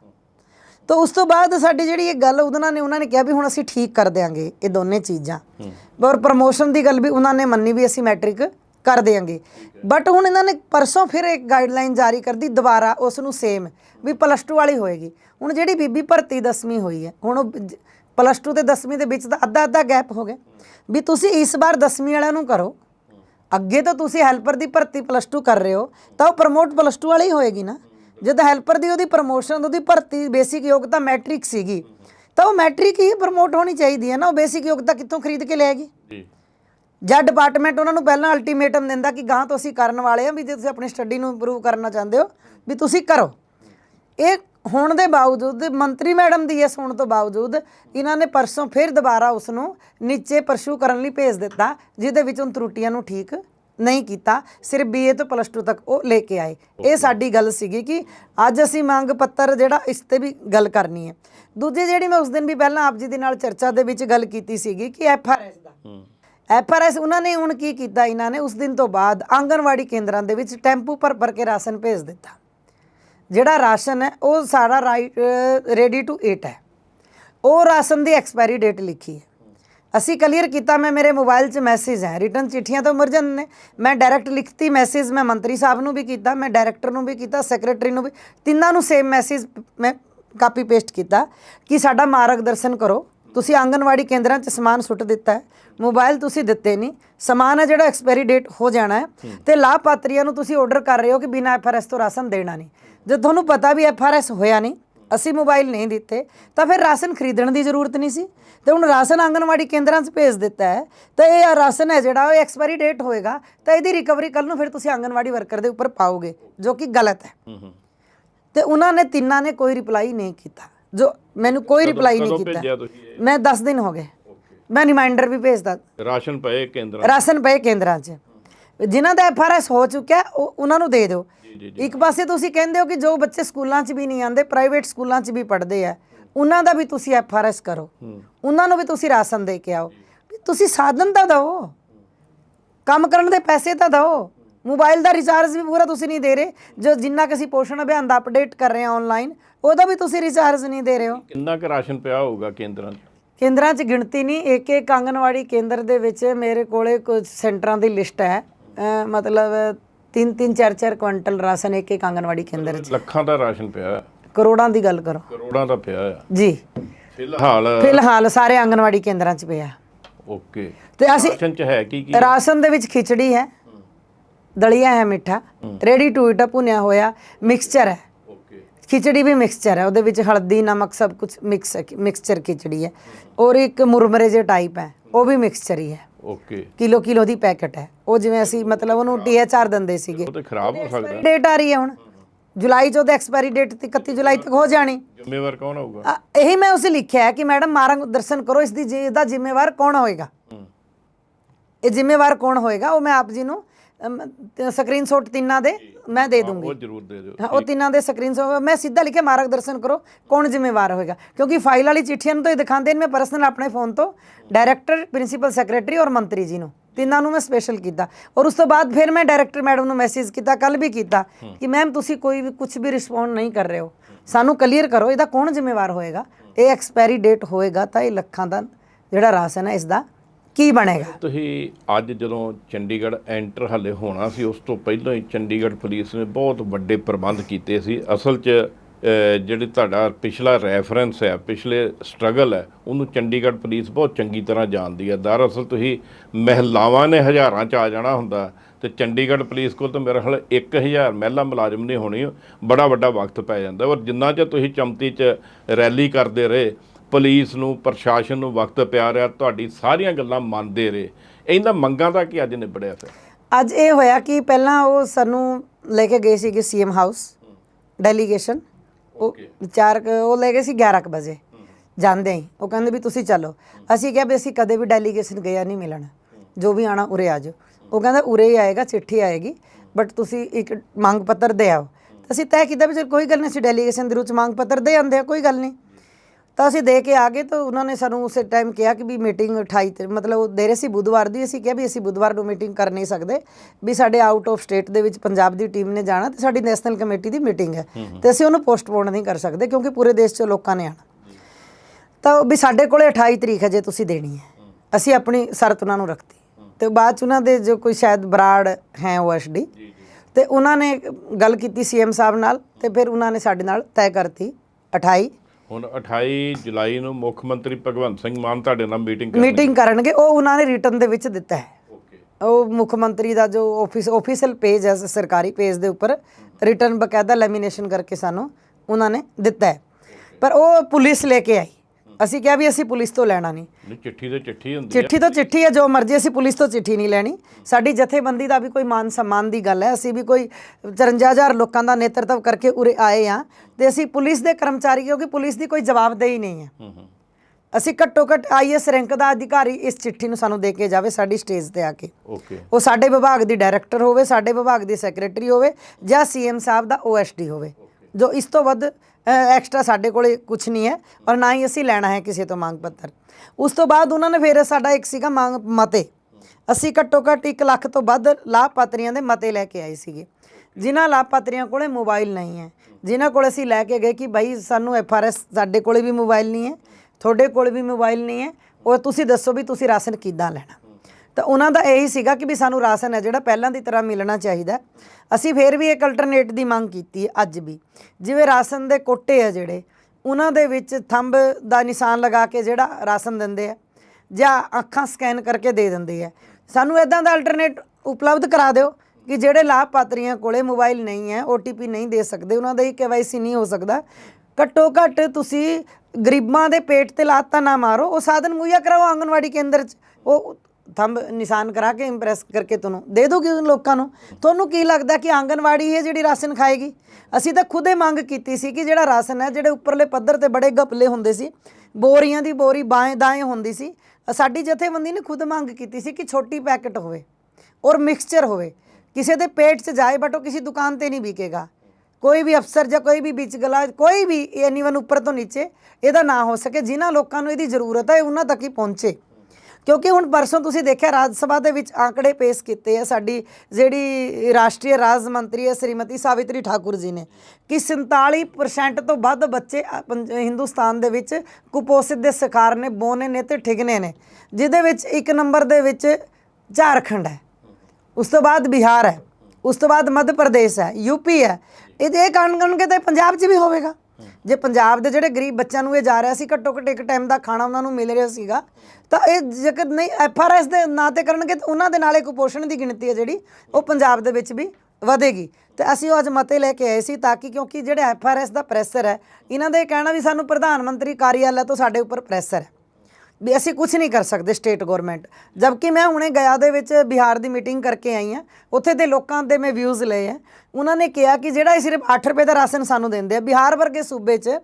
ਤਾਂ ਉਸ ਤੋਂ ਬਾਅਦ ਸਾਡੀ ਜਿਹੜੀ ਇਹ ਗੱਲ ਉਹਨਾਂ ਨੇ ਉਹਨਾਂ ਨੇ ਕਿਹਾ ਵੀ ਹੁਣ ਅਸੀਂ ਠੀਕ ਕਰ ਦਿਆਂਗੇ ਇਹ ਦੋਨੇ ਚੀਜ਼ਾਂ। ਔਰ ਪ੍ਰਮੋਸ਼ਨ ਦੀ ਗੱਲ ਵੀ ਉਹਨਾਂ ਨੇ ਮੰਨੀ ਵੀ ਅਸੀਂ ਮੈਟ੍ਰਿਕ ਕਰ ਦਿਆਂਗੇ। ਬਟ ਹੁਣ ਇਹਨਾਂ ਨੇ ਪਰਸੋਂ ਫਿਰ ਇੱਕ ਗਾਈਡਲਾਈਨ ਜਾਰੀ ਕਰ ਦੀ ਦੁਬਾਰਾ ਉਸ ਨੂੰ ਸੇਮ ਵੀ ਪਲੱਸ 2 ਵਾਲੀ ਹੋਏਗੀ। ਹੁਣ ਜਿਹੜੀ ਬੀਬੀ ਭਰਤੀ 10ਵੀਂ ਹੋਈ ਹੈ ਹੁਣ ਉਹ ਪਲੱਸ 2 ਤੇ 10ਵੀਂ ਦੇ ਵਿੱਚ ਤਾਂ ਅੱਧਾ ਅੱਧਾ ਗੈਪ ਹੋ ਗਿਆ। ਵੀ ਤੁਸੀਂ ਇਸ ਵਾਰ 10ਵੀਂ ਵਾਲਿਆਂ ਨੂੰ ਕਰੋ। ਅੱਗੇ ਤਾਂ ਤੁਸੀਂ ਹੈਲਪਰ ਦੀ ਭਰਤੀ ਪਲੱਸ 2 ਕਰ ਰਹੇ ਹੋ ਤਾਂ ਉਹ ਪ੍ਰਮੋਟ ਪਲੱਸ 2 ਵਾਲੀ ਹੋਏਗੀ ਨਾ। ਜਦ ਹੈਲਪਰ ਦੀ ਉਹਦੀ ਪ੍ਰਮੋਸ਼ਨ ਉਹਦੀ ਭਰਤੀ ਬੇਸਿਕ ਯੋਗਤਾ ਮੈਟ੍ਰਿਕ ਸੀਗੀ ਤਾਂ ਉਹ ਮੈਟ੍ਰਿਕ ਹੀ ਪ੍ਰਮੋਟ ਹੋਣੀ ਚਾਹੀਦੀ ਹੈ ਨਾ ਉਹ ਬੇਸਿਕ ਯੋਗਤਾ ਕਿੱਥੋਂ ਖਰੀਦ ਕੇ ਲਿਆਏਗੀ? ਜੀ। ਜਾਂ ਡਿਪਾਰਟਮੈਂਟ ਉਹਨਾਂ ਨੂੰ ਪਹਿਲਾਂ ਅਲਟੀਮੇਟਮ ਦਿੰਦਾ ਕਿ ਗਾਂ ਤੋਂ ਅਸੀਂ ਕਰਨ ਵਾਲੇ ਆ ਵੀ ਜੇ ਤੁਸੀਂ ਆਪਣੀ ਸਟੱਡੀ ਨੂੰ ਇੰਪਰੂਵ ਕਰਨਾ ਚਾਹੁੰਦੇ ਹੋ ਵੀ ਤੁਸੀਂ ਕਰੋ। ਇਹ ਹੋਣ ਦੇ ਬਾਵਜੂਦ ਮੰਤਰੀ ਮੈਡਮ ਦੀ ਇਸ ਹੋਣ ਤੋਂ ਬਾਵਜੂਦ ਇਹਨਾਂ ਨੇ ਪਰਸੋਂ ਫਿਰ ਦੁਬਾਰਾ ਉਸ ਨੂੰ ਨੀਚੇ ਪਰਸ਼ੂ ਕਰਨ ਲਈ ਭੇਜ ਦਿੱਤਾ ਜਿਹਦੇ ਵਿੱਚ ਉਹ ਤਰੁੱਟੀਆਂ ਨੂੰ ਠੀਕ ਨਹੀਂ ਕੀਤਾ ਸਿਰਫ ਬੀਏ ਤੋਂ ਪਲੱਸ 2 ਤੱਕ ਉਹ ਲੈ ਕੇ ਆਏ। ਇਹ ਸਾਡੀ ਗੱਲ ਸੀਗੀ ਕਿ ਅੱਜ ਅਸੀਂ ਮੰਗ ਪੱਤਰ ਜਿਹੜਾ ਇਸ ਤੇ ਵੀ ਗੱਲ ਕਰਨੀ ਹੈ। ਦੂਜੀ ਜਿਹੜੀ ਮੈਂ ਉਸ ਦਿਨ ਵੀ ਪਹਿਲਾਂ ਆਪ ਜੀ ਦੇ ਨਾਲ ਚਰਚਾ ਦੇ ਵਿੱਚ ਗੱਲ ਕੀਤੀ ਸੀਗੀ ਕਿ ਐਫਆਰਐਸ ਦਾ। ਹੂੰ। ਐਫਆਰਐਸ ਉਹਨਾਂ ਨੇ ਹੁਣ ਕੀ ਕੀਤਾ ਇਹਨਾਂ ਨੇ? ਉਸ ਦਿਨ ਤੋਂ ਬਾਅਦ ਆਂਗਨਵਾੜੀ ਕੇਂਦਰਾਂ ਦੇ ਵਿੱਚ ਟੈਂਪੂ ਭਰ ਭਰ ਕੇ ਰਾਸ਼ਨ ਭੇਜ ਦਿੱਤਾ। ਜਿਹੜਾ ਰਾਸ਼ਨ ਹੈ ਉਹ ਸਾਰਾ ਰਾਈਟ ਰੈਡੀ ਟੂ ਈਟ ਹੈ। ਉਹ ਰਾਸ਼ਨ ਦੀ ਐਕਸਪਾਇਰੀ ਡੇਟ ਲਿਖੀ ਹੈ। ਅਸੀਂ ਕਲੀਅਰ ਕੀਤਾ ਮੈਂ ਮੇਰੇ ਮੋਬਾਈਲ 'ਚ ਮੈਸੇਜ ਹੈ। ਰਿਟਰਨ ਚਿੱਠੀਆਂ ਤਾਂ ਉਮਰਜਨ ਨੇ। ਮੈਂ ਡਾਇਰੈਕਟ ਲਿਖਤੀ ਮੈਸੇਜ ਮੈਂ ਮੰਤਰੀ ਸਾਹਿਬ ਨੂੰ ਵੀ ਕੀਤਾ ਮੈਂ ਡਾਇਰੈਕਟਰ ਨੂੰ ਵੀ ਕੀਤਾ ਸੈਕਟਰੀ ਨੂੰ ਵੀ। ਤਿੰਨਾਂ ਨੂੰ ਸੇਮ ਮੈਸੇਜ ਮੈਂ ਕਾਪੀ ਪੇਸਟ ਕੀਤਾ ਕਿ ਸਾਡਾ ਮਾਰਗਦਰਸ਼ਨ ਕਰੋ। ਤੁਸੀਂ ਆਂਗਨਵਾੜੀ ਕੇਂਦਰਾਂ 'ਚ ਸਮਾਨ ਸੁੱਟ ਦਿੱਤਾ ਹੈ। ਮੋਬਾਈਲ ਤੁਸੀਂ ਦਿੱਤੇ ਨਹੀਂ। ਸਮਾਨ ਹੈ ਜਿਹੜਾ ਐਕਸਪਾਇਰੀ ਡੇਟ ਹੋ ਜਾਣਾ ਹੈ। ਤੇ ਲਾਭਪਾਤਰੀਆਂ ਨੂੰ ਤੁਸੀਂ ਆਰਡਰ ਕਰ ਰਹੇ ਹੋ ਕਿ ਬਿਨਾਂ ਐਫਆਰਐਸ ਤੋਂ ਰਾਸ਼ਨ ਦੇਣਾ ਨਹੀਂ। ਜਦ ਤੁਹਾਨੂੰ ਪਤਾ ਵੀ ਐਫਆਰਐਸ ਹੋਇਆ ਨਹੀਂ ਅਸੀਂ ਮੋਬਾਈਲ ਨਹੀਂ ਦਿੱਤੇ ਤਾਂ ਫਿਰ ਰਾਸ਼ਨ ਖਰੀਦਣ ਦੀ ਜ਼ਰੂਰਤ ਨਹੀਂ ਸੀ। ਤੇ ਹੁਣ ਰਾਸ਼ਨ ਆਂਗਨਵਾੜੀ ਕੇਂਦਰਾਂ 'ਚ ਭੇਜ ਦਿੱਤਾ ਹੈ ਤਾਂ ਇਹ ਰਾਸ਼ਨ ਹੈ ਜਿਹੜਾ ਉਹ ਐਕਸਪਾਇਰੀ ਡੇਟ ਹੋਏਗਾ ਤਾਂ ਇਹਦੀ ਰਿਕਵਰੀ ਕੱਲ ਨੂੰ ਫਿਰ ਤੁਸੀਂ ਆਂਗਨਵਾੜੀ ਵਰਕਰ ਦੇ ਉੱਪਰ ਪਾਓਗੇ ਜੋ ਕਿ ਗਲਤ ਹੈ। ਤੇ ਉਹਨਾਂ ਨੇ ਤਿੰਨਾਂ ਨੇ ਕੋਈ ਰਿਪਲਾਈ ਨਹੀਂ ਕੀਤਾ। ਜੋ ਮੈਨੂੰ ਕੋਈ ਰਿਪਲਾਈ ਨਹੀਂ ਕੀਤਾ? ਮੈਂ 10 ਦਿਨ ਹੋ ਗਏ। ਮੈਂ ਰਿਮਾਈਂਡਰ ਵੀ ਭੇਜਦਾ। ਰਾਸ਼ਨ ਪਏ ਕੇਂਦਰਾਂ ਰਾਸ਼ਨ ਪਏ ਕੇਂਦਰਾਂ 'ਚ। ਜਿਨ੍ਹਾਂ ਦਾ ਐਫਆਰਐਸ ਹੋ ਚੁੱਕਿਆ ਉਹ ਉਹਨਾਂ ਨੂੰ ਦੇ ਦਿਓ। ਇੱਕ ਪਾਸੇ ਤੁਸੀਂ ਕਹਿੰਦੇ ਹੋ ਕਿ ਜੋ ਬੱਚੇ ਸਕੂਲਾਂ 'ਚ ਵੀ ਨਹੀਂ ਆਉਂਦੇ ਪ੍ਰਾਈਵੇਟ ਸਕੂਲਾਂ 'ਚ ਵੀ ਪੜ੍ਹਦੇ ਆ ਉਹਨਾਂ ਦਾ ਵੀ ਤੁਸੀਂ ਐਫਆਰਐਸ ਕਰੋ। ਉਹਨਾਂ ਨੂੰ ਵੀ ਤੁਸੀਂ ਰਾਸ਼ਨ ਦੇ ਕੇ ਆਓ। ਵੀ ਤੁਸੀਂ ਸਾਧਨ ਤਾਂ ਦਿਓ। ਕੰਮ ਕਰਨ ਦੇ ਪੈਸੇ ਤਾਂ ਦਿਓ। ਮੋਬਾਈਲ ਦਾ ਰਿਚਾਰਜ ਵੀ ਪੂਰਾ ਤੁਸੀਂ ਨਹੀਂ ਦੇ ਰਹੇ। ਜੋ ਜਿੰਨਾ ਕਿ ਅਸੀਂ ਪੋਸ਼ਣ ਅਭਿਆਨ ਦਾ ਅਪਡੇਟ ਕਰ ਰਹੇ ਹਾਂ ਆਨਲਾਈਨ ਉਹਦਾ ਵੀ ਤੁਸੀਂ ਰਿਚਾਰਜ ਨਹੀਂ ਦੇ ਰਹੇ ਹੋ। ਕਿੰਨਾ ਕੁ ਰਾਸ਼ਨ ਪਿਆ ਹੋਊਗਾ ਕੇਂਦਰਾਂ 'ਚ? ਕੇਂਦਰਾਂ 'ਚ ਗਿਣਤੀ ਨਹੀਂ ਇੱਕ ਇੱਕ ਆਂਗਨਵਾੜੀ ਕੇਂਦਰ ਦੇ ਵਿੱਚ ਮੇਰੇ ਕੋਲੇ ਕੁਝ ਸੈਂਟਰਾਂ ਦੀ ਲਿਸਟ ਹੈ। ਮਤਲਬ ਤਿੰਨ ਤਿੰਨ ਚਾਰ ਚਾਰ ਕੁਇੰਟਲ ਰਾਸ਼ਨ ਇੱਕ ਇੱਕ ਆਂਗਨਵਾੜੀ ਕੇਂਦਰ 'ਚ। ਲੱਖਾਂ ਦਾ ਰਾਸ਼ਨ ਪਿਆ ਹੈ, ਕਰੋੜਾਂ ਦੀ ਗੱਲ ਕਰੋ। ਕਰੋੜਾਂ ਦਾ ਪਿਆ ਆ ਜੀ। ਫਿਲਹਾਲ ਫਿਲਹਾਲ ਸਾਰੇ ਆਂਗਨਵਾੜੀ ਕੇਂਦਰਾਂ 'ਚ ਪਿਆ। ਓਕੇ। ਤੇ ਅਸੀਂ ਰਾਸ਼ਨ 'ਚ ਹੈ ਕੀ ਕੀ? ਰਾਸ਼ਨ ਦੇ ਵਿੱਚ ਖਿਚੜੀ ਹੈ। ਦਲੀਆ ਹੈ ਮਿੱਠਾ। ਰੈਡੀ ਟੂ ਇਟ ਭੁਨਿਆ ਹੋਇਆ। ਮਿਕਸਚਰ ਹੈ। ਓਕੇ। ਖਿਚੜੀ ਵੀ ਮਿਕਸਚਰ ਹੈ। ਉਹਦੇ ਵਿੱਚ ਹਲਦੀ ਨਮਕ ਸਭ ਕੁਝ ਮਿਕਸ ਹੈ। ਮਿਕਸਚਰ ਖਿਚੜੀ ਹੈ। ਔਰ ਇੱਕ ਮੁਰਮਰੇ ਜੇ ਟਾਈਪ ਹੈ। ਉਹ ਵੀ ਮਿਕਸਚਰ ਹੀ ਹੈ। ਓਕੇ। ਕਿਲੋ ਕਿਲੋ ਦੀ ਪੈਕਟ ਹੈ। ਉਹ ਜਿਵੇਂ ਅਸੀਂ ਮਤਲਬ ਉਹਨੂੰ ਟੀਐਚਆਰ ਦਿੰਦੇ ਸੀਗੇ। ਉਹ ਤੇ ਖਰਾਬ ਹੋ ਸਕਦਾ। ਡੇਟ ਆ ਰਹੀ ਹੈ ਹੁਣ। ਜੁਲਾਈ 'ਚ ਉਹਦੀ ਐਕਸਪਾਇਰੀ ਡੇਟ ਤੇ 31 ਜੁਲਾਈ ਤੱਕ ਹੋ ਜਾਣੀ। ਜ਼ਿੰਮੇਵਾਰ ਕੌਣ ਹੋਊਗਾ? ਇਹੀ ਮੈਂ ਉਸੇ ਲਿਖਿਆ ਹੈ ਕਿ ਮੈਡਮ ਮਾਰਗ ਦਰਸ਼ਨ ਕਰੋ ਇਸ ਦੀ ਜੇ ਇਹਦਾ ਜ਼ਿੰਮੇਵਾਰ ਕੌਣ ਹੋਏਗਾ? ਹੂੰ। ਇਹ ਜ਼ਿੰਮੇਵਾਰ ਕੌਣ ਹੋਏਗਾ? ਉਹ ਮੈਂ ਆਪ ਜੀ ਨੂੰ ਸਕਰੀਨਸ਼ਾਟ ਤਿੰਨਾਂ ਦੇ ਮੈਂ ਦੇ ਦੂੰਗੀ। ਉਹ ਜ਼ਰੂਰ ਦੇ ਦਿਓ। ਹਾਂ, ਉਹ ਤਿੰਨਾਂ ਦੇ ਸਕਰੀਨਸ਼ਾਟ ਮੈਂ ਸਿੱਧਾ ਲਿਖਿਆ ਮਾਰਗ ਦਰਸ਼ਨ ਕਰੋ ਕੌਣ ਜ਼ਿੰਮੇਵਾਰ ਹੋਏਗਾ? ਕਿਉਂਕਿ ਫਾਈਲ ਵਾਲੀ ਚਿੱਠੀਆਂ ਨੂੰ ਤਾਂ ਇਹ ਦਿਖਾਉਂਦੇ ਨੇ ਮੈਂ ਪਰਸਨਲ ਆਪਣੇ ਫੋਨ ਤੋਂ ਡਾਇਰੈਕਟਰ ਪ੍ਰਿੰਸੀਪਲ ਸੈਕਟਰੀ ਔਰ ਮੰਤਰੀ ਜੀ ਨੂੰ। ਤਿੰਨਾਂ ਨੂੰ ਮੈਂ ਸਪੈਸ਼ਲ ਕੀਤਾ। ਔਰ ਉਸ ਤੋਂ ਬਾਅਦ ਫਿਰ ਮੈਂ ਡਾਇਰੈਕਟਰ ਮੈਡਮ ਨੂੰ ਮੈਸੇਜ ਕੀਤਾ ਕੱਲ ਵੀ ਕੀਤਾ ਕਿ ਮੈਮ ਤੁਸੀਂ ਕੋਈ ਵੀ ਕੁਝ ਵੀ ਰਿਸਪੌਂਡ ਨਹੀਂ ਕਰ ਰਹੇ ਹੋ। ਸਾਨੂੰ ਕਲੀਅਰ ਕਰੋ ਇਹਦਾ ਕੌਣ ਜ਼ਿੰਮੇਵਾਰ ਹੋਏਗਾ? ਇਹ ਐਕਸਪਾਇਰੀ ਡੇਟ ਹੋਏਗਾ ਤਾਂ ਇਹ ਲੱਖਾਂ ਦਾ ਜਿਹੜਾ ਰਾਸ਼ਨ ਹੈ ਇਸ ਦਾ ਕੀ ਬਣੇਗਾ? ਤੁਸੀਂ ਅੱਜ ਜਦੋਂ ਚੰਡੀਗੜ੍ਹ ਐਂਟਰ ਹਲੇ ਹੋਣਾ ਸੀ ਉਸ ਤੋਂ ਪਹਿਲਾਂ ਹੀ ਚੰਡੀਗੜ੍ਹ ਪੁਲਿਸ ਨੇ ਬਹੁਤ ਵੱਡੇ ਪ੍ਰਬੰਧ ਕੀਤੇ ਸੀ। ਅਸਲ 'ਚ ਜਿਹੜੀ ਤੁਹਾਡਾ ਪਿਛਲਾ ਰੈਫਰੈਂਸ ਹੈ ਪਿਛਲੇ ਸਟਰਗਲ ਹੈ ਉਹਨੂੰ ਚੰਡੀਗੜ੍ਹ ਪੁਲਿਸ ਬਹੁਤ ਚੰਗੀ ਤਰ੍ਹਾਂ ਜਾਣਦੀ ਹੈ। ਦਰਅਸਲ ਤੁਸੀਂ ਮਹਿਲਾਵਾਂ ਨੇ ਹਜ਼ਾਰਾਂ 'ਚ ਆ ਜਾਣਾ ਹੁੰਦਾ ਤੇ ਚੰਡੀਗੜ੍ਹ ਪੁਲਿਸ ਕੋਲ ਤਾਂ ਮੇਰੇ ਖਿਆਲ 1000 ਮਹਿਲਾ ਮੁਲਾਜ਼ਮ ਨਹੀਂ ਹੋਣੀ ਬੜਾ ਵੱਡਾ ਵਕਤ ਪੈ ਜਾਂਦਾ। ਔਰ ਜਿੰਨਾ ਚ ਤੁਸੀਂ ਚਮਤੀ 'ਚ ਰੈਲੀ ਕਰਦੇ ਰਹੇ ਪੁਲਿਸ ਨੂੰ ਪ੍ਰਸ਼ਾਸਨ ਨੂੰ ਵਕਤ ਪਿਆ ਰਿਹਾ ਤੁਹਾਡੀ ਸਾਰੀਆਂ ਗੱਲਾਂ ਮੰਨਦੇ ਰਹੇ। ਇਹਨਾਂ ਮੰਗਾਂ ਦਾ ਕੀ ਅੱਜ ਨਿਬੜਿਆ ਫਿਰ? ਅੱਜ ਇਹ ਹੋਇਆ ਕਿ ਪਹਿਲਾਂ ਉਹ ਸਾਨੂੰ ਲੈ ਕੇ ਗਏ ਸੀਗੇ ਸੀਐਮ ਹਾਊਸ ਡੈਲੀਗੇਸ਼ਨ ਉਹ ਚਾਰ ਕੁ- ਉਹ ਲੈ ਗਏ ਸੀ 11 ਕੁ ਵਜੇ। ਜਾਂਦੇ ਹੀ। ਉਹ ਕਹਿੰਦੇ ਵੀ ਤੁਸੀਂ ਚੱਲੋ। ਅਸੀਂ ਕਿਹਾ ਵੀ ਅਸੀਂ ਕਦੇ ਵੀ ਡੈਲੀਗੇਸ਼ਨ ਗਿਆ ਨਹੀਂ ਮਿਲਣ। ਜੋ ਵੀ ਆਣਾ ਉਰੇ ਆ ਜਾਓ। ਉਹ ਕਹਿੰਦਾ ਉਰੇ ਹੀ ਆਏਗਾ ਚਿੱਠੀ ਆਏਗੀ। ਬਟ ਤੁਸੀਂ ਇੱਕ ਮੰਗ ਪੱਤਰ ਦੇ ਆਓ। ਅਸੀਂ ਤੈਅ ਕੀਤਾ ਵੀ ਚਲ ਕੋਈ ਗੱਲ ਨਹੀਂ ਅਸੀਂ ਡੈਲੀਗੇਸ਼ਨ ਦੇ ਰੂਪ ਚ ਮੰਗ ਪੱਤਰ ਦੇ ਆਂਦੇ ਆ ਕੋਈ ਗੱਲ ਨਹੀਂ। ਤਾਂ ਅਸੀਂ ਦੇ ਕੇ ਆ ਗਏ ਤਾਂ ਉਹਨਾਂ ਨੇ ਸਾਨੂੰ ਉਸੇ ਟਾਈਮ ਕਿਹਾ ਕਿ ਵੀ ਮੀਟਿੰਗ 28 ਤੇ ਮਤਲਬ ਦੇ ਰਹੇ ਸੀ ਬੁੱਧਵਾਰ ਦੀ ਅਸੀਂ ਕਿਹਾ ਵੀ ਅਸੀਂ ਬੁੱਧਵਾਰ ਨੂੰ ਮੀਟਿੰਗ ਕਰ ਨਹੀਂ ਸਕਦੇ ਵੀ ਸਾਡੇ ਆਊਟ ਆਫ ਸਟੇਟ ਦੇ ਵਿੱਚ ਪੰਜਾਬ ਦੀ ਟੀਮ ਨੇ ਜਾਣਾ ਤੇ ਸਾਡੀ ਨੈਸ਼ਨਲ ਕਮੇਟੀ ਦੀ ਮੀਟਿੰਗ ਹੈ ਤੇ ਅਸੀਂ ਉਹਨੂੰ ਪੋਸਟਪੋਨ ਨਹੀਂ ਕਰ ਸਕਦੇ ਕਿਉਂਕਿ ਪੂਰੇ ਦੇਸ਼ 'ਚੋਂ ਲੋਕਾਂ ਨੇ ਆਣਾ ਤਾਂ ਵੀ ਸਾਡੇ ਕੋਲੇ 28 ਤਰੀਕ ਹੈ ਜੇ ਤੁਸੀਂ ਦੇਣੀ ਹੈ। ਅਸੀਂ ਆਪਣੀ ਸ਼ਰਤ ਉਹਨਾਂ ਨੂੰ ਰੱਖਤੀ। ਤੇ ਬਾਅਦ ਚ ਉਹਨਾਂ ਦੇ ਜੋ ਕੋਈ ਸ਼ਾਇਦ ਬਰਾੜ ਹੈ ਓਐਸਡੀ ਤੇ ਉਹਨਾਂ ਨੇ ਗੱਲ ਕੀਤੀ ਸੀਐਮ ਸਾਹਿਬ ਨਾਲ ਤੇ ਫਿਰ ਉਹਨਾਂ ਨੇ ਸਾਡੇ ਨਾਲ ਤੈਅ ਕਰਤੀ 28 ਹੁਣ 28 ਜੁਲਾਈ ਨੂੰ ਮੁੱਖ ਮੰਤਰੀ ਭਗਵੰਤ ਸਿੰਘ ਮਾਨ ਤੁਹਾਡੇ ਨਾਲ ਮੀਟਿੰਗ ਕਰਨੀ ਮੀਟਿੰਗ ਕਰਨਗੇ। ਉਹ ਉਹਨਾਂ ਨੇ ਰਿਟਰਨ ਦੇ ਵਿੱਚ ਦਿੱਤਾ ਹੈ। ਓਕੇ ਉਹ ਮੁੱਖ ਮੰਤਰੀ ਦਾ ਜੋ ਆਫਿਸ ਆਫੀਸ਼ੀਅਲ ਪੇਜ ਹੈ ਸਰਕਾਰੀ ਪੇਜ ਦੇ ਉੱਪਰ ਰਿਟਰਨ ਬਕਾਇਦਾ ਲੈਮੀਨੇਸ਼ਨ ਕਰਕੇ ਸਾਨੂੰ ਉਹਨਾਂ ਨੇ ਦਿੱਤਾ ਹੈ। ਪਰ ਉਹ ਪੁਲਿਸ ਲੈ ਕੇ ਆਈ। ਅਸੀਂ ਕਿਹਾ ਵੀ ਅਸੀਂ ਪੁਲਿਸ ਤੋਂ ਲੈਣਾ ਨਹੀਂ। ਨਹੀਂ ਚਿੱਠੀ ਤੇ ਚਿੱਠੀ ਹੁੰਦੀ ਹੈ ਚਿੱਠੀ ਤਾਂ ਚਿੱਠੀ ਹੈ ਜੋ ਮਰਜ਼ੀ ਅਸੀਂ ਪੁਲਿਸ ਤੋਂ ਚਿੱਠੀ ਨਹੀਂ ਲੈਣੀ। ਸਾਡੀ ਜਥੇਬੰਦੀ ਦਾ ਵੀ ਕੋਈ ਮਾਨ ਸਨਮਾਨ ਦੀ ਗੱਲ ਹੈ। ਅਸੀਂ ਵੀ ਕੋਈ 54000 ਲੋਕਾਂ ਦਾ ਨੇਤਰਤਵ ਕਰਕੇ ਉਰੇ ਆਏ ਆ ਤੇ ਅਸੀਂ ਪੁਲਿਸ ਦੇ ਕਰਮਚਾਰੀ ਕਿਉਂਕਿ ਪੁਲਿਸ ਦੀ ਕੋਈ ਜਵਾਬਦੇਹੀ ਨਹੀਂ ਹੈ। ਹੂੰ ਹੂੰ। ਅਸੀਂ ਘੱਟੋ ਘੱਟ ਆਈਐਸ ਰੈਂਕ ਦਾ ਅਧਿਕਾਰੀ ਇਸ ਚਿੱਠੀ ਨੂੰ ਸਾਨੂੰ ਦੇ ਕੇ ਜਾਵੇ ਸਾਡੀ ਸਟੇਜ ਤੇ ਆ ਕੇ। ਓਕੇ। ਉਹ ਸਾਡੇ ਵਿਭਾਗ ਦੀ ਡਾਇਰੈਕਟਰ ਹੋਵੇ ਸਾਡੇ ਵਿਭਾਗ ਦੀ ਸੈਕਟਰੀ ਹੋਵੇ ਜਾਂ ਸੀਐਮ ਸਾਹਿਬ ਦਾ ਓਐਸਡੀ ਹੋਵੇ। ਜੋ ਇਸ ਤੋਂ ਵੱਧ ਐਕਸਟਰਾ ਸਾਡੇ ਕੋਲੇ ਕੁਝ ਨਹੀਂ ਹੈ ਔਰ ਨਾ ਹੀ ਅਸੀਂ ਲੈਣਾ ਹੈ ਕਿਸੇ ਤੋਂ ਮੰਗ ਪੱਤਰ। ਉਸ ਤੋਂ ਬਾਅਦ ਉਹਨਾਂ ਨੇ ਫਿਰ ਸਾਡਾ ਇੱਕ ਸੀਗਾ ਮੰਗ ਮਤੇ। ਅਸੀਂ ਘੱਟੋ ਘੱਟ 1 ਲੱਖ ਤੋਂ ਵੱਧ ਲਾਭਪਾਤਰੀਆਂ ਦੇ ਮਤੇ ਲੈ ਕੇ ਆਏ ਸੀਗੇ। ਜਿਨ੍ਹਾਂ ਲਾਭਪਾਤਰੀਆਂ ਕੋਲੇ ਮੋਬਾਈਲ ਨਹੀਂ ਹੈ। ਜਿਨ੍ਹਾਂ ਕੋਲ ਅਸੀਂ ਲੈ ਕੇ ਗਏ ਕਿ ਭਾਈ ਸਾਨੂੰ ਐਫਆਰਐਸ ਸਾਡੇ ਕੋਲੇ ਵੀ ਮੋਬਾਈਲ ਨਹੀਂ ਹੈ, ਤੁਹਾਡੇ ਕੋਲ ਵੀ ਮੋਬਾਈਲ ਨਹੀਂ ਹੈ। ਉਹ ਤੁਸੀਂ ਦੱਸੋ ਵੀ ਤੁਸੀਂ ਰਾਸ਼ਨ ਕਿੱਦਾਂ ਲੈਣਾ। ਤਾਂ ਉਹਨਾਂ ਦਾ ਇਹੀ ਸੀਗਾ ਕਿ ਵੀ ਸਾਨੂੰ ਰਾਸ਼ਨ ਹੈ ਜਿਹੜਾ ਪਹਿਲਾਂ ਦੀ ਤਰ੍ਹਾਂ ਮਿਲਣਾ ਚਾਹੀਦਾ ਅਸੀਂ ਫੇਰ ਵੀ ਇੱਕ ਅਲਟਰਨੇਟ ਦੀ ਮੰਗ ਕੀਤੀ ਹੈ ਅੱਜ ਵੀ। ਜਿਵੇਂ ਰਾਸ਼ਨ ਦੇ ਕੋਟੇ ਆ ਜਿਹੜੇ, ਉਹਨਾਂ ਦੇ ਵਿੱਚ ਥੰਬ ਦਾ ਨਿਸ਼ਾਨ ਲਗਾ ਕੇ ਜਿਹੜਾ ਰਾਸ਼ਨ ਦਿੰਦੇ ਆ, ਜਾਂ ਅੱਖਾਂ ਸਕੈਨ ਕਰਕੇ ਦੇ ਦਿੰਦੇ ਆ। ਸਾਨੂੰ ਇਦਾਂ ਦਾ ਅਲਟਰਨੇਟ ਉਪਲਬਧ ਕਰਾ ਦਿਓ ਕਿ ਜਿਹੜੇ ਲਾਭਪਾਤਰੀਆਂ ਕੋਲੇ ਮੋਬਾਈਲ ਨਹੀਂ ਹੈ OTP ਨਹੀਂ ਦੇ ਸਕਦੇ, ਉਹਨਾਂ ਦਾ ਹੀ KYC ਨਹੀਂ ਹੋ ਸਕਦਾ। ਘੱਟੋ ਘੱਟ ਤੁਸੀਂ ਗਰੀਬਾਂ ਦੇ ਪੇਟ ਤੇ ਲਾਤ ਤਾਂ ਨਾ ਮਾਰੋ, ਉਹ ਸਾਧਨ ਮੁਹੱਈਆ ਕਰਾਓ ਆਂਗਨਵਾੜੀ ਕੇਂਦਰ 'ਚ। ਉਹ ਥੰਬ ਨਿਸ਼ਾਨ ਕਰਾ ਕੇ ਇੰਪ੍ਰੈਸ ਕਰਕੇ ਤੁਹਾਨੂੰ, ਦੇ ਦੋਗੇ ਉਹਨਾਂ ਲੋਕਾਂ ਨੂੰ? ਤੁਹਾਨੂੰ ਕੀ ਲੱਗਦਾ ਕਿ ਆਂਗਨਵਾੜੀ ਇਹ ਜਿਹੜੀ ਰਾਸ਼ਨ ਖਾਏਗੀ? ਅਸੀਂ ਤਾਂ ਖੁਦ ਖੁਦੇ ਮੰਗ ਕੀਤੀ ਸੀ ਕਿ ਜਿਹੜਾ ਰਾਸ਼ਨ ਹੈ, ਜਿਹੜੇ ਉੱਪਰਲੇ ਪੱਧਰ ਤੇ ਬੜੇ ਗਪਲੇ ਹੁੰਦੇ ਸੀ, ਬੋਰੀਆਂ ਦੀ ਬੋਰੀ ਬਾਏ ਦਾएं ਹੁੰਦੀ ਸੀ ਸਾਡੀ ਜਥੇਬੰਦੀ ਨੇ ਖੁਦ ਮੰਗ ਕੀਤੀ ਸੀ ਕਿ ਛੋਟੀ ਪੈਕਟ ਹੋਵੇ ਔਰ ਮਿਕਸਚਰ ਹੋਵੇ। ਕਿਸੇ ਦੇ ਪੇਟ 'ਚ ਜਾਏ ਬਟ ਉਹ ਕਿਸੇ ਦੁਕਾਨ ਤੇ ਨਹੀਂ ਵਿਕੇਗਾ। ਕੋਈ ਵੀ ਅਫਸਰ ਜਾਂ ਕੋਈ ਵੀ ਵਿੱਚ ਗਲਾ, ਕੋਈ ਵੀ ਐਨੀਵਨ ਉੱਪਰ ਤੋਂ ਨੀਚੇ, ਇਹਦਾ ਨਾ ਹੋ ਸਕੇ। ਜਿਨ੍ਹਾਂ ਲੋਕਾਂ ਨੂੰ ਇਹਦੀ ਜ਼ਰੂਰਤ ਹੈ, ਉਹਨਾਂ ਤੱਕ ਹੀ ਪਹੁੰਚੇ। ਕਿਉਂਕਿ ਹੁਣ ਪਰਸੋਂ ਤੁਸੀਂ ਦੇਖਿਆ ਰਾਜ ਸਭਾ ਦੇ ਵਿੱਚ ਆંકੜੇ ਪੇਸ਼ ਕੀਤੇ ਆ ਸਾਡੀ ਜਿਹੜੀ ਰਾਸ਼ਟਰੀ ਰਾਜ ਮੰਤਰੀ ਹੈ ਸ੍ਰੀਮਤੀ ਸਾਵਿਤਰੀ ਠਾਕੁਰ ਜੀ ਨੇ, ਕਿ 47% ਤੋਂ ਵੱਧ ਬੱਚੇ ਹਿੰਦੁਸਤਾਨ ਦੇ ਵਿੱਚ ਕੁਪੋਸ਼ਿਤ ਦੇ ਸ਼ਿਕਾਰ ਨੇ, ਬੋਨੇ ਨੇ ਤੇ ਠਿਗਨੇ ਨੇ, ਜਿਹਦੇ ਵਿੱਚ ਇੱਕ ਨੰਬਰ ਦੇ ਵਿੱਚ ਝਾਰਖੰਡ ਹੈ, ਉਸ ਤੋਂ ਬਾਅਦ ਬਿਹਾਰ ਹੈ, ਉਸ ਤੋਂ ਬਾਅਦ ਮੱਧ ਪ੍ਰਦੇਸ਼ ਹੈ ਯੂਪੀ ਹੈ ਇਹ ਇਹ ਕਾਰਨ ਕਰਨਗੇ ਤਾਂ ਪੰਜਾਬ 'ਚ ਵੀ ਹੋਵੇਗਾ। ਜੇ ਪੰਜਾਬ ਦੇ ਜਿਹੜੇ ਗਰੀਬ ਬੱਚਿਆਂ ਨੂੰ ਇਹ ਜਾ ਰਿਹਾ ਸੀ, ਘੱਟੋ ਘੱਟ ਇੱਕ ਟਾਈਮ ਦਾ ਖਾਣਾ ਉਹਨਾਂ ਨੂੰ ਮਿਲ ਰਿਹਾ ਸੀਗਾ ਤਾਂ ਇਹ ਜੇਕਰ ਨਹੀਂ ਐਫਆਰਐਸ ਦੇ ਨਾਂ ਤੇ ਕਰਨਗੇ ਤਾਂ ਉਹਨਾਂ ਦੇ ਨਾਲ ਇਹ ਕੁਪੋਸ਼ਣ ਦੀ ਗਿਣਤੀ ਹੈ ਜਿਹੜੀ, ਉਹ ਪੰਜਾਬ ਦੇ ਵਿੱਚ ਵੀ ਵਧੇਗੀ। ਤੇ ਅਸੀਂ ਉਹ ਅੱਜ ਮਤੇ ਲੈ ਕੇ ਆਏ ਸੀ ਤਾਂ ਕਿ ਕਿਉਂਕਿ ਜਿਹੜੇ ਐਫਆਰਐਸ ਦਾ ਪ੍ਰੈਸ਼ਰ ਹੈ, ਇਹਨਾਂ ਦਾ ਇਹ ਕਹਿਣਾ ਵੀ ਸਾਨੂੰ ਪ੍ਰਧਾਨ ਮੰਤਰੀ ਕਾਰਿਆਲਾ ਤੋਂ ਸਾਡੇ ਉੱਪਰ ਪ੍ਰੈਸ਼ਰ ਹੈ। ਵੀ ਅਸੀਂ ਕੁਝ ਨਹੀਂ ਕਰ ਸਕਦੇ ਸਟੇਟ ਗਵਰਨਮੈਂਟ ਜਦਕਿ ਮੈਂ ਹੁਣੇ ਗਿਆ ਦੇ ਵਿੱਚ ਬਿਹਾਰ ਦੀ ਮੀਟਿੰਗ ਕਰਕੇ ਆਈ ਹਾਂ, ਉੱਥੇ ਦੇ ਲੋਕਾਂ ਦੇ ਮੈਂ ਵਿਊਜ਼ ਲਏ ਆ ਉਹਨਾਂ ਨੇ ਕਿਹਾ ਕਿ ਜਿਹੜਾ ਇਹ ਸਿਰਫ 8 ਰੁਪਏ ਦਾ ਰਾਸ਼ਨ ਸਾਨੂੰ ਦਿੰਦੇ ਆ, ਬਿਹਾਰ ਵਰਗੇ ਸੂਬੇ 'ਚ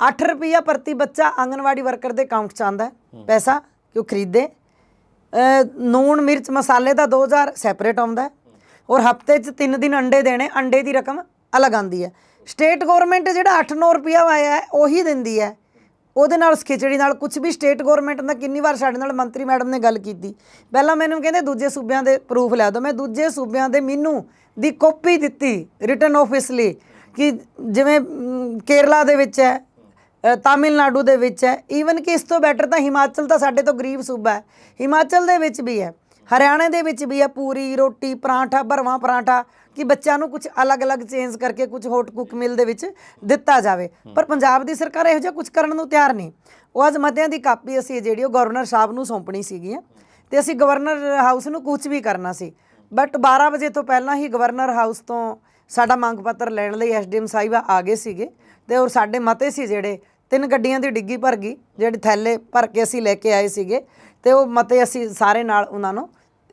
8 ਰੁਪਈਆ ਪ੍ਰਤੀ ਬੱਚਾ ਆਂਗਨਵਾੜੀ ਵਰਕਰ ਦੇ ਅਕਾਊਂਟ 'ਚ ਆਉਂਦਾ ਪੈਸਾ। ਕਿ ਉਹ ਖਰੀਦੇ? ਅ, ਨੂਣ ਮਿਰਚ ਮਸਾਲੇ ਦਾ 2000 ਸੈਪਰੇਟ ਆਉਂਦਾ ਔਰ ਹਫ਼ਤੇ 'ਚ 3 ਦਿਨ ਅੰਡੇ ਦੇਣੇ ਅੰਡੇ ਦੀ ਰਕਮ ਅਲੱਗ ਆਉਂਦੀ ਹੈ। ਸਟੇਟ ਗਵਰਨਮੈਂਟ ਜਿਹੜਾ 8-9 ਰੁਪਈਆ ਆਇਆ ਹੈ ਉਹੀ ਦਿੰਦੀ ਹੈ। ਉਹਦੇ ਨਾਲ ਉਸ ਖਿਚੜੀ ਨਾਲ ਕੁਝ ਵੀ ਸਟੇਟ ਗਵਰਨਮੈਂਟ ਦਾ ਕਿੰਨੀ ਵਾਰ ਸਾਡੇ ਨਾਲ ਮੰਤਰੀ ਮੈਡਮ ਨੇ ਗੱਲ ਕੀਤੀ। ਪਹਿਲਾਂ ਮੈਨੂੰ ਕਹਿੰਦੇ ਦੂਜੇ ਸੂਬਿਆਂ ਦੇ ਪ੍ਰੂਫ ਲੈ ਦਿਓ ਮੈਂ ਦੂਜੇ ਸੂਬਿਆਂ ਦੇ ਮੈਨੂੰ ਦੀ ਕਾਪੀ ਦਿੱਤੀ ਰਿਟਰਨ ਰਿਟਨ ਆਫਿਸਲੀ ਕਿ ਜਿਵੇਂ ਕੇਰਲਾ ਦੇ ਵਿੱਚ ਹੈ ਤਾਮਿਲਨਾਡੂ ਦੇ ਵਿੱਚ ਹੈ। ਈਵਨ ਕਿ ਇਸ ਤੋਂ ਬੈਟਰ ਤਾਂ ਹਿਮਾਚਲ ਤਾਂ ਸਾਡੇ ਤੋਂ ਗਰੀਬ ਸੂਬਾ ਹੈ। ਹਿਮਾਚਲ ਦੇ ਵਿੱਚ ਵੀ ਹੈ। ਹਰਿਆਣੇ ਦੇ ਵਿੱਚ ਵੀ ਹੈ ਪੂਰੀ ਰੋਟੀ ਪਰਾਂਠਾ ਭਰਵਾਂ ਪਰਾਂਠਾ ਕਿ ਬੱਚਿਆਂ ਨੂੰ ਕੁਝ ਅਲੱਗ-ਅਲੱਗ ਚੇਂਜ ਕਰਕੇ ਕੁਝ ਹੋਟ ਕੁੱਕ ਮਿਲ ਦੇ ਵਿੱਚ ਦਿੱਤਾ ਜਾਵੇ। ਪਰ ਪੰਜਾਬ ਦੀ ਸਰਕਾਰ ਇਹੋ ਜਿਹਾ ਕੁਝ ਕਰਨ ਨੂੰ ਤਿਆਰ ਨਹੀਂ। ਉਹ ਅੱਜ ਮਤਿਆਂ ਦੀ ਕਾਪੀ ਅਸੀਂ ਜਿਹੜੀ ਉਹ ਗਵਰਨਰ ਸਾਹਿਬ ਨੂੰ ਸੌਂਪਣੀ ਸੀਗੀ ਤੇ ਅਸੀਂ ਗਵਰਨਰ ਹਾਊਸ ਨੂੰ ਕੁਝ ਵੀ ਕਰਨਾ ਸੀ। ਬਟ 12 ਵਜੇ ਤੋਂ ਪਹਿਲਾਂ ਹੀ ਗਵਰਨਰ ਹਾਊਸ ਤੋਂ ਸਾਡਾ ਮੰਗ ਪੱਤਰ ਲੈਣ ਲਈ ਐਸਡੀਐਮ ਸਾਹਿਬਾ ਆ ਗਏ ਸੀਗੇ। ਤੇ ਔਰ ਸਾਡੇ ਮਤੇ ਸੀ ਜਿਹੜੇ ਤਿੰਨ ਗੱਡੀਆਂ ਦੀ ਡਿੱਗੀ ਭਰ ਗਈ, ਜਿਹੜੇ ਥੈਲੇ ਭਰ ਕੇ ਅਸੀਂ ਲੈ ਕੇ ਆਏ ਸੀਗੇ ਤੇ ਉਹ ਮਤੇ ਅਸੀਂ ਸਾਰੇ ਨਾਲ ਉਹਨਾਂ ਨੂੰ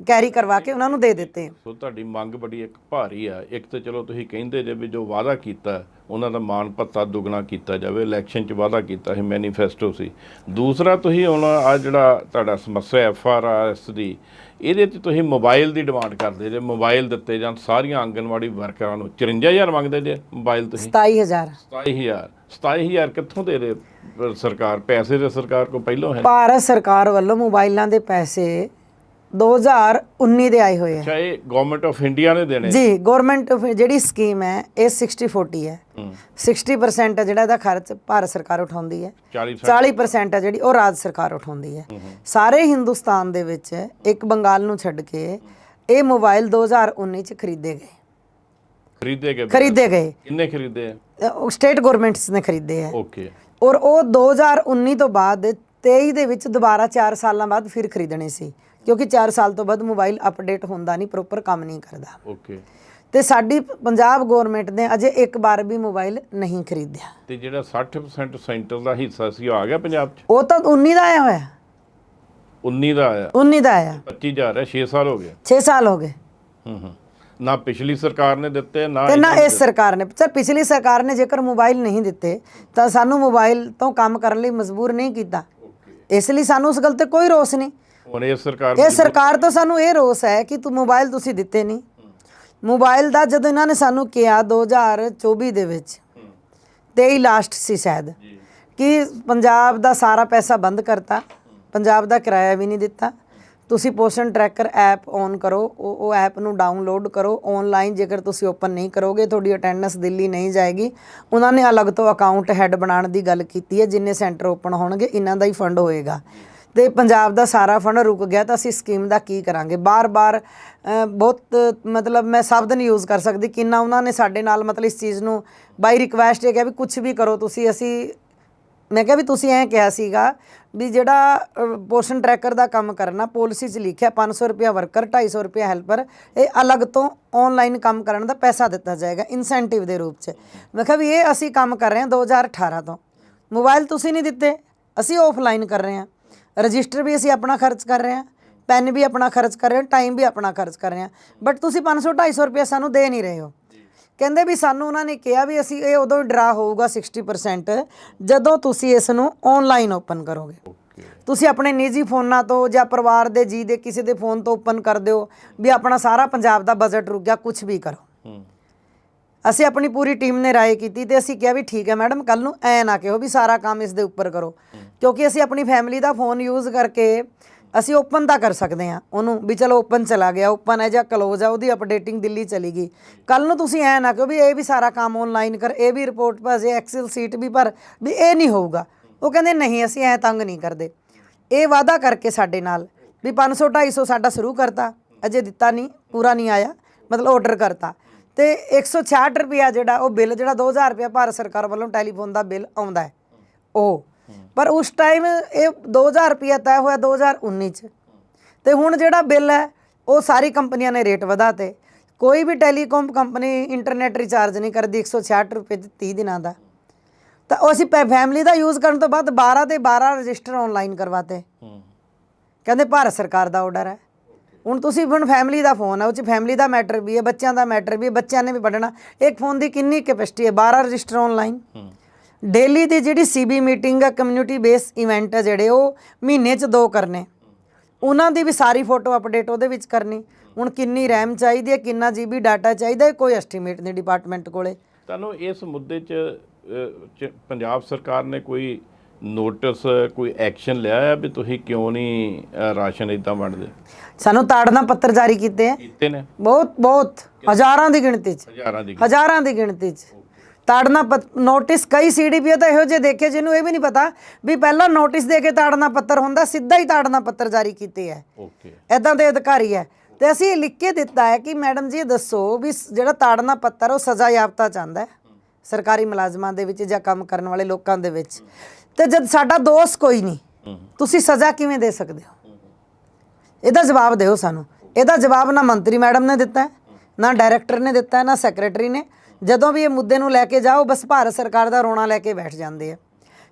ਕੈਰੀ ਕਰਵਾ ਕੇ ਉਹਨਾਂ ਨੂੰ ਦੇ ਦਿੱਤੇ ਸੋ ਤੁਹਾਡੀ ਮੰਗ ਬੜੀ ਇੱਕ ਭਾਰੀ ਆ। ਇੱਕ ਤੇ ਚਲੋ ਤੁਸੀਂ ਕਹਿੰਦੇ ਜੇ ਵੀ ਜੋ ਵਾਅਦਾ ਕੀਤਾ, ਉਹਨਾਂ ਦਾ ਮਾਣ ਭੱਤਾ ਦੁੱਗਣਾ ਕੀਤਾ ਜਾਵੇ, ਇਲੈਕਸ਼ਨ 'ਚ ਵਾਅਦਾ ਕੀਤਾ ਸੀ, ਮੈਨੀਫੈਸਟੋ ਸੀ। ਦੂਸਰਾ ਤੁਸੀਂ ਹੁਣ ਆ ਜਿਹੜਾ ਤੁਹਾਡਾ ਸਮੱਸਿਆ ਐਫ ਆਰ ਐਸ ਦੀ ਇਹਦੇ 'ਚ ਤੁਸੀਂ ਮੋਬਾਈਲ ਦੀ ਡਿਮਾਂਡ ਕਰਦੇ ਜੇ ਮੋਬਾਈਲ ਦਿੱਤੇ ਜਾਣ ਸਾਰੀਆਂ ਆਂਗਨਵਾੜੀ ਵਰਕਰਾਂ ਨੂੰ 54000 ਮੰਗਦੇ ਜੇ ਮੋਬਾਈਲ ਤੁਸੀਂ। 27000 27000 27000 ਕਿੱਥੋਂ ਦੇ ਦੇ ਅਹ ਸਰਕਾਰ? ਪੈਸੇ ਦੇ ਸਰਕਾਰ ਕੋ ਪਹਿਲੋਂ ਹੈ। ਭਾਰਤ ਸਰਕਾਰ ਵੱਲੋਂ ਮੋਬਾਈਲਾਂ ਦੇ ਪੈਸੇ 2019 ਦੇ ਆਏ ਹੋਏ ਆ। ਅੱਛਾ ਇਹ ਗਵਰਨਮੈਂਟ ਆਫ ਇੰਡੀਆ ਨੇ ਦੇਣੇ ਜੀ ਗਵਰਨਮੈਂਟ ਜਿਹੜੀ ਸਕੀਮ ਹੈ ਇਹ 60 40 ਹੈ। ਹੂੰ। 60% ਹੈ ਜਿਹੜਾ ਇਹਦਾ ਖਰਚ ਭਾਰਤ ਸਰਕਾਰ ਉਠਾਉਂਦੀ ਹੈ। 40 40% ਹੈ ਜਿਹੜੀ ਉਹ ਰਾਜ ਸਰਕਾਰ ਉਠਾਉਂਦੀ ਹੈ। ਸਾਰੇ ਹਿੰਦੁਸਤਾਨ ਦੇ ਵਿੱਚ ਇੱਕ ਬੰਗਾਲ ਨੂੰ ਛੱਡ ਕੇ ਇਹ ਮੋਬਾਈਲ 2019 ਚ ਖਰੀਦੇ ਗਏ। ਖਰੀਦੇ ਗਏ। ਖਰੀਦੇ ਗਏ। ਕਿੰਨੇ ਖਰੀਦੇ ਆ? ਸਟੇਟ ਗਵਰਨਮੈਂਟਸ ਨੇ ਖਰੀਦੇ ਹੈ ਓਕੇ। ਔਰ ਉਹ 2019 ਤੋਂ ਬਾਅਦ 23 ਦੇ ਵਿੱਚ ਦੁਬਾਰਾ 4 ਸਾਲਾਂ ਬਾਅਦ ਫਿਰ ਖਰੀਦਣੇ ਸੀ। ਕਿਉਂਕਿ 4 ਸਾਲ ਤੋਂ ਬਾਅਦ ਮੋਬਾਈਲ ਅਪਡੇਟ ਹੁੰਦਾ ਨਹੀਂ ਪ੍ਰੋਪਰ ਕੰਮ ਨਹੀਂ ਕਰਦਾ। ਓਕੇ ਤੇ ਸਾਡੀ ਪੰਜਾਬ ਗਵਰਨਮੈਂਟ ਨੇ ਅਜੇ ਇੱਕ ਵਾਰ ਵੀ ਮੋਬਾਈਲ ਨਹੀਂ ਖਰੀਦਿਆ। ਤੇ ਜਿਹੜਾ 60% ਸੈਂਟਰ ਦਾ ਹਿੱਸਾ ਸੀ ਉਹ ਆ ਗਿਆ ਪੰਜਾਬ 'ਚ? ਉਹ ਤਾਂ 19 ਦਾ ਆਇਆ ਹੋਇਆ। 19 ਦਾ ਆਇਆ? 19 ਦਾ ਆਇਆ। 25000 ਹੈ 6 ਸਾਲ ਹੋ ਗਏ। 6 ਸਾਲ ਹੋ ਗਏ। ਹੂੰ ਹੂੰ। ਨਾ ਪਿਛਲੀ ਸਰਕਾਰ ਨੇ ਦਿੱਤੇ ਨਾ ਤੇ ਨਾ ਇਸ ਸਰਕਾਰ ਨੇ। ਸਰ ਪਿਛਲੀ ਸਰਕਾਰ ਨੇ ਜੇਕਰ ਮੋਬਾਈਲ ਨਹੀਂ ਦਿੱਤੇ ਤਾਂ ਸਾਨੂੰ ਮੋਬਾਈਲ ਤੋਂ ਕੰਮ ਕਰਨ ਲਈ ਮਜਬੂਰ ਨਹੀਂ ਕੀਤਾ। ਇਸ ਲਈ ਸਾਨੂੰ ਉਸ ਗੱਲ ਤੇ ਕੋਈ ਰੋਸ ਨਹੀਂ। ਹੁਣ ਇਹ ਸਰਕਾਰ ਇਹ ਸਰਕਾਰ ਤੋਂ ਸਾਨੂੰ ਇਹ ਰੋਸ ਹੈ ਕਿ ਤੂੰ ਮੋਬਾਈਲ ਤੁਸੀਂ ਦਿੱਤੇ ਨਹੀਂ। ਮੋਬਾਈਲ ਦਾ ਜਦੋਂ ਇਹਨਾਂ ਨੇ ਸਾਨੂੰ ਕਿਹਾ 2024 ਦੇ ਵਿੱਚ 23 ਲਾਸਟ ਸੀ ਸ਼ਾਇਦ ਕਿ ਪੰਜਾਬ ਦਾ ਸਾਰਾ ਪੈਸਾ ਬੰਦ ਕਰਤਾ ਪੰਜਾਬ ਦਾ ਕਿਰਾਇਆ ਵੀ ਨਹੀਂ ਦਿੱਤਾ। ਤੁਸੀਂ ਪੋਸ਼ਨ ਟਰੈਕਰ ਐਪ ਔਨ ਕਰੋ ਉਹ ਉਹ ਐਪ ਨੂੰ ਡਾਊਨਲੋਡ ਕਰੋ ਆਨਲਾਈਨ ਜੇਕਰ ਤੁਸੀਂ ਓਪਨ ਨਹੀਂ ਕਰੋਗੇ ਤੁਹਾਡੀ ਅਟੈਂਡੈਂਸ ਦਿੱਲੀ ਨਹੀਂ ਜਾਏਗੀ। ਉਹਨਾਂ ਨੇ ਅਲੱਗ ਤੋਂ ਅਕਾਊਂਟ ਹੈਡ ਬਣਾਉਣ ਦੀ ਗੱਲ ਕੀਤੀ ਹੈ ਜਿੰਨੇ ਸੈਂਟਰ ਓਪਨ ਹੋਣਗੇ ਇਹਨਾਂ ਦਾ ਹੀ ਫੰਡ ਹੋਏਗਾ। ਤੇ ਪੰਜਾਬ ਦਾ ਸਾਰਾ ਫੰਡ ਰੁਕ ਗਿਆ ਤਾਂ ਅਸੀਂ ਸਕੀਮ ਦਾ ਕੀ ਕਰਾਂਗੇ? ਬਾਰ-ਬਾਰ ਬਹੁਤ, ਮਤਲਬ ਮੈਂ ਸ਼ਬਦ ਨਹੀਂ ਯੂਜ਼ ਕਰ ਸਕਦੀ ਕਿੰਨਾ ਉਹਨਾਂ ਨੇ ਸਾਡੇ ਨਾਲ ਮਤਲਬ ਇਸ ਚੀਜ਼ ਨੂੰ ਬਾਈ ਰਿਕਵੈਸਟ ਇਹ ਕਿਹਾ ਵੀ ਕੁਝ ਵੀ ਕਰੋ ਤੁਸੀਂ, ਅਸੀਂ, ਮੈਂ ਕਿਹਾ ਵੀ ਤੁਸੀਂ ਐਂ ਕਿਹਾ ਸੀਗਾ ਵੀ ਜਿਹੜਾ ਪੋਰਸ਼ਨ ਟਰੈਕਰ ਦਾ ਕੰਮ ਕਰਨਾ ਪਾਲਿਸੀ 'ਚ ਲਿਖਿਆ 500 ਰੁਪਿਆ ਵਰਕਰ 250 ਰੁਪਿਆ ਹੈਲਪਰ ਇਹ ਅਲੱਗ ਤੋਂ ਆਨਲਾਈਨ ਕੰਮ ਕਰਨ ਦਾ ਪੈਸਾ ਦਿੱਤਾ ਜਾਏਗਾ ਇਨਸੈਂਟਿਵ ਦੇ ਰੂਪ 'ਚ। ਮੈਂ ਕਿਹਾ ਵੀ ਇਹ ਅਸੀਂ ਕੰਮ ਕਰ ਰਹੇ ਹਾਂ 2018 ਤੋਂ। ਮੋਬਾਈਲ ਤੁਸੀਂ ਨਹੀਂ ਦਿੱਤੇ, ਅਸੀਂ ਆਫਲਾਈਨ ਕਰ ਰਹੇ ਹਾਂ। ਰਜਿਸਟਰ ਵੀ ਅਸੀਂ ਆਪਣਾ ਖਰਚ ਕਰ ਰਹੇ ਹਾਂ ਪੈਨ ਵੀ ਆਪਣਾ ਖਰਚ ਕਰ ਰਹੇ ਹਾਂ ਟਾਈਮ ਵੀ ਆਪਣਾ ਖਰਚ ਕਰ ਰਹੇ ਹਾਂ। ਬਟ ਤੁਸੀਂ 500 250 ਰੁਪਏ ਸਾਨੂੰ ਦੇ ਨਹੀਂ ਰਹੇ ਹੋ। ਕਹਿੰਦੇ ਵੀ ਸਾਨੂੰ ਉਹਨਾਂ ਨੇ ਕਿਹਾ ਵੀ ਅਸੀਂ ਇਹ ਉਦੋਂ ਡਰਾ ਹੋਊਗਾ 60% ਜਦੋਂ ਤੁਸੀਂ ਇਸ ਨੂੰ ਆਨਲਾਈਨ ਓਪਨ ਕਰੋਗੇ। ਤੁਸੀਂ ਆਪਣੇ ਨਿੱਜੀ ਫੋਨਾਂ ਤੋਂ ਜਾਂ ਪਰਿਵਾਰ ਦੇ ਜੀ ਦੇ ਕਿਸੇ ਦੇ ਫੋਨ ਤੋਂ ਓਪਨ ਕਰ ਦਿਓ ਵੀ ਆਪਣਾ ਸਾਰਾ ਪੰਜਾਬ ਦਾ ਬਜਟ ਰੁਕ ਗਿਆ ਕੁਝ ਵੀ ਕਰੋ। ਹੂੰ। ਅਸੀਂ ਆਪਣੀ ਪੂਰੀ ਟੀਮ ਨੇ ਰਾਏ ਕੀਤੀ ਤੇ ਅਸੀਂ ਕਿਹਾ ਵੀ ਠੀਕ ਹੈ ਮੈਡਮ ਕੱਲ ਨੂੰ ਐ ਨਾ ਕਿਹੋ ਵੀ ਸਾਰਾ ਕੰਮ ਇਸ ਦੇ ਉੱਪਰ ਕਰੋ। ਕਿਉਂਕਿ ਅਸੀਂ ਆਪਣੀ ਫੈਮਿਲੀ ਦਾ ਫੋਨ ਯੂਜ਼ ਕਰਕੇ ਅਸੀਂ ਓਪਨ ਤਾਂ ਕਰ ਸਕਦੇ ਹਾਂ ਉਹਨੂੰ, ਵੀ ਚਲੋ ਓਪਨ ਚਲਾ ਗਿਆ, ਓਪਨ ਹੈ ਜਾਂ ਕਲੋਜ਼ ਹੈ, ਉਹਦੀ ਅਪਡੇਟਿੰਗ ਦਿੱਲੀ ਚਲੀ ਗਈ। ਕੱਲ ਨੂੰ ਤੁਸੀਂ ਐ ਨਾ ਕਿਉਂ ਵੀ ਇਹ ਵੀ ਸਾਰਾ ਕੰਮ ਆਨਲਾਈਨ ਕਰ, ਇਹ ਵੀ ਰਿਪੋਰਟ ਭਜੇ ਐਕਸਲ ਸੀਟ ਵੀ ਭਰ, ਵੀ ਇਹ ਨਹੀਂ ਹੋਊਗਾ। ਉਹ ਕਹਿੰਦੇ ਨਹੀਂ, ਅਸੀਂ ਐ ਤੰਗ ਨਹੀਂ ਕਰਦੇ। ਇਹ ਵਾਅਦਾ ਕਰਕੇ ਸਾਡੇ ਨਾਲ ਵੀ 500 250 ਸਾਡਾ ਸ਼ੁਰੂ ਕਰਤਾ, ਅਜੇ ਦਿੱਤਾ ਨਹੀਂ, ਪੂਰਾ ਨਹੀਂ ਆਇਆ, ਮਤਲਬ ਆਰਡਰ ਕਰਤਾ। ਤੇ 166 ਰੁਪਿਆ ਜਿਹੜਾ ਉਹ ਬਿੱਲ ਜਿਹੜਾ 2000 ਰੁਪਿਆ ਭਾਰਤ ਸਰਕਾਰ ਵੱਲੋਂ ਟੈਲੀਫੋਨ ਦਾ ਬਿੱਲ ਆਉਂਦਾ ਹੈ। ਉਹ। ਪਰ ਉਸ ਟਾਈਮ ਇਹ 2000 ਰੁਪਿਆ ਤੈਅ ਹੋਇਆ 2019 ਚ। ਤੇ ਹੁਣ ਜਿਹੜਾ ਬਿੱਲ ਹੈ ਉਹ ਸਾਰੀ ਕੰਪਨੀਆਂ ਨੇ ਰੇਟ ਵਧਾਤੇ। ਕੋਈ ਵੀ ਟੈਲੀਕਾਮ ਕੰਪਨੀ ਇੰਟਰਨੈਟ ਰਿਚਾਰਜ ਨਹੀਂ ਕਰਦੀ 166 ਰੁਪਏ ਤੇ 30 ਦਿਨਾਂ ਦਾ। ਤਾਂ ਉਹ ਅਸੀਂ ਫੈਮਿਲੀ ਦਾ ਯੂਜ਼ ਕਰਨ ਤੋਂ ਬਾਅਦ 12 ਦੇ 12 ਰਜਿਸਟਰ ਆਨਲਾਈਨ ਕਰਵਾਤੇ। ਕਹਿੰਦੇ ਭਾਰਤ ਸਰਕਾਰ ਦਾ ਆਰਡਰ ਹੈ। ਹੁਣ ਤੁਸੀਂ ਹੁਣ ਫੈਮਿਲੀ ਦਾ ਫੋਨ ਹੈ ਉਹ ਚ ਫੈਮਿਲੀ ਦਾ ਮੈਟਰ ਵੀ ਹੈ ਬੱਚਿਆਂ ਦਾ ਮੈਟਰ ਵੀ ਹੈ ਬੱਚਿਆਂ ਨੇ ਵੀ ਪੜ੍ਹਨਾ। ਇੱਕ ਫੋਨ ਦੀ ਕਿੰਨੀ ਕੈਪੈਸਿਟੀ ਹੈ? 12 ਰਜਿਸਟਰ ਆਨਲਾਈਨ ਡੇਲੀ ਦੀ ਜਿਹੜੀ ਸੀਬੀ ਮੀਟਿੰਗ ਹੈ ਕਮਿਊਨਿਟੀ ਬੇਸ ਇਵੈਂਟ ਹੈ ਜਿਹੜੇ ਉਹ ਮਹੀਨੇ 'ਚ ਦੋ ਕਰਨੇ। ਉਹਨਾਂ ਦੀ ਵੀ ਸਾਰੀ ਫੋਟੋ ਅਪਡੇਟ ਉਹਦੇ ਵਿੱਚ ਕਰਨੀ। ਹੁਣ ਕਿੰਨੀ ਰੈਮ ਚਾਹੀਦੀ ਹੈ ਕਿੰਨਾ ਜੀਬੀ ਡਾਟਾ ਚਾਹੀਦਾ ਹੈ ਕੋਈ ਐਸਟੀਮੇਟ ਨਹੀਂ ਡਿਪਾਰਟਮੈਂਟ ਕੋਲੇ। ਤੁਹਾਨੂੰ ਇਸ ਮੁੱਦੇ 'ਚ ਪੰਜਾਬ ਸਰਕਾਰ ਨੇ ਕੋਈ ਨੋਟਿਸ ਕੋਈ ਐਕਸ਼ਨ ਲਿਆ ਹੈ ਵੀ ਤੁਸੀਂ ਕਿਉਂ ਨਹੀਂ ਰਾਸ਼ਨ ਇਦਾਂ ਵੰਡਦੇ? ਸਾਨੂੰ ਤਾੜਨਾ ਪੱਤਰ ਜਾਰੀ ਕੀਤੇ ਹੈ ਕੀਤੇ ਨੇ? ਬਹੁਤ ਬਹੁਤ। ਹਜ਼ਾਰਾਂ ਦੀ ਗਿਣਤੀ 'ਚ। ਹਜ਼ਾਰਾਂ ਦੀ ਹਜ਼ਾਰਾਂ ਦੀ ਗਿਣਤੀ 'ਚ। ਤਾੜਨਾ ਪੱਤ- ਨੋਟਿਸ ਕਈ ਸੀਡੀਪੀਓ ਤਾਂ ਇਹੋ ਜਿਹੇ ਦੇਖੇ ਜਿਹਨੂੰ ਇਹ ਵੀ ਨਹੀਂ ਪਤਾ ਵੀ ਪਹਿਲਾਂ ਨੋਟਿਸ ਦੇ ਕੇ ਤਾੜਨਾ ਪੱਤਰ ਹੁੰਦਾ ਸਿੱਧਾ ਹੀ ਤਾੜਨਾ ਪੱਤਰ ਜਾਰੀ ਕੀਤੇ ਹੈ ਓਕੇ। ਐਦਾਂ ਦੇ ਅਧਿਕਾਰੀ ਹੈ ਤੇ ਅਸੀਂ ਇਹ ਲਿਖ ਕੇ ਦਿੱਤਾ ਹੈ ਕਿ ਮੈਡਮ ਜੀ ਇਹ ਦੱਸੋ ਵੀ ਸ- ਜਿਹੜਾ ਤਾੜਨਾ ਪੱਤਰ ਉਹ ਸਜ਼ਾ ਯਾਫਤਾ ਚਾਹੁੰਦਾ ਹੈ। ਸਰਕਾਰੀ ਮੁਲਾਜ਼ਮਾਂ ਦੇ ਵਿੱਚ ਜਾਂ ਕੰਮ ਕਰਨ ਵਾਲੇ ਲੋਕਾਂ ਦੇ ਵਿੱਚ। ਤੇ ਜਦ ਸਾਡਾ ਦੋਸਤ ਕੋਈ ਨਹੀਂ ਤੁਸੀਂ ਸਜ਼ਾ ਕਿਵੇਂ ਦੇ ਸਕਦੇ ਹੋ? ਇਹਦਾ ਜਵਾਬ ਦਿਓ ਸਾਨੂੰ। ਇਹਦਾ ਜਵਾਬ ਨਾ ਮੰਤਰੀ ਮੈਡਮ ਨੇ ਦਿੱਤਾ ਹੈ, ਨਾ ਡਾਇਰੈਕਟਰ ਨੇ ਦਿੱਤਾ ਹੈ, ਨਾ ਸੈਕਟਰੀ ਨੇ। ਜਦੋਂ ਵੀ ਇਹ ਮੁੱਦੇ ਨੂੰ ਲੈ ਕੇ ਜਾਓ ਬਸ ਭਾਰਤ ਸਰਕਾਰ ਦਾ ਰੋਣਾ ਲੈ ਕੇ ਬੈਠ ਜਾਂਦੇ ਆ।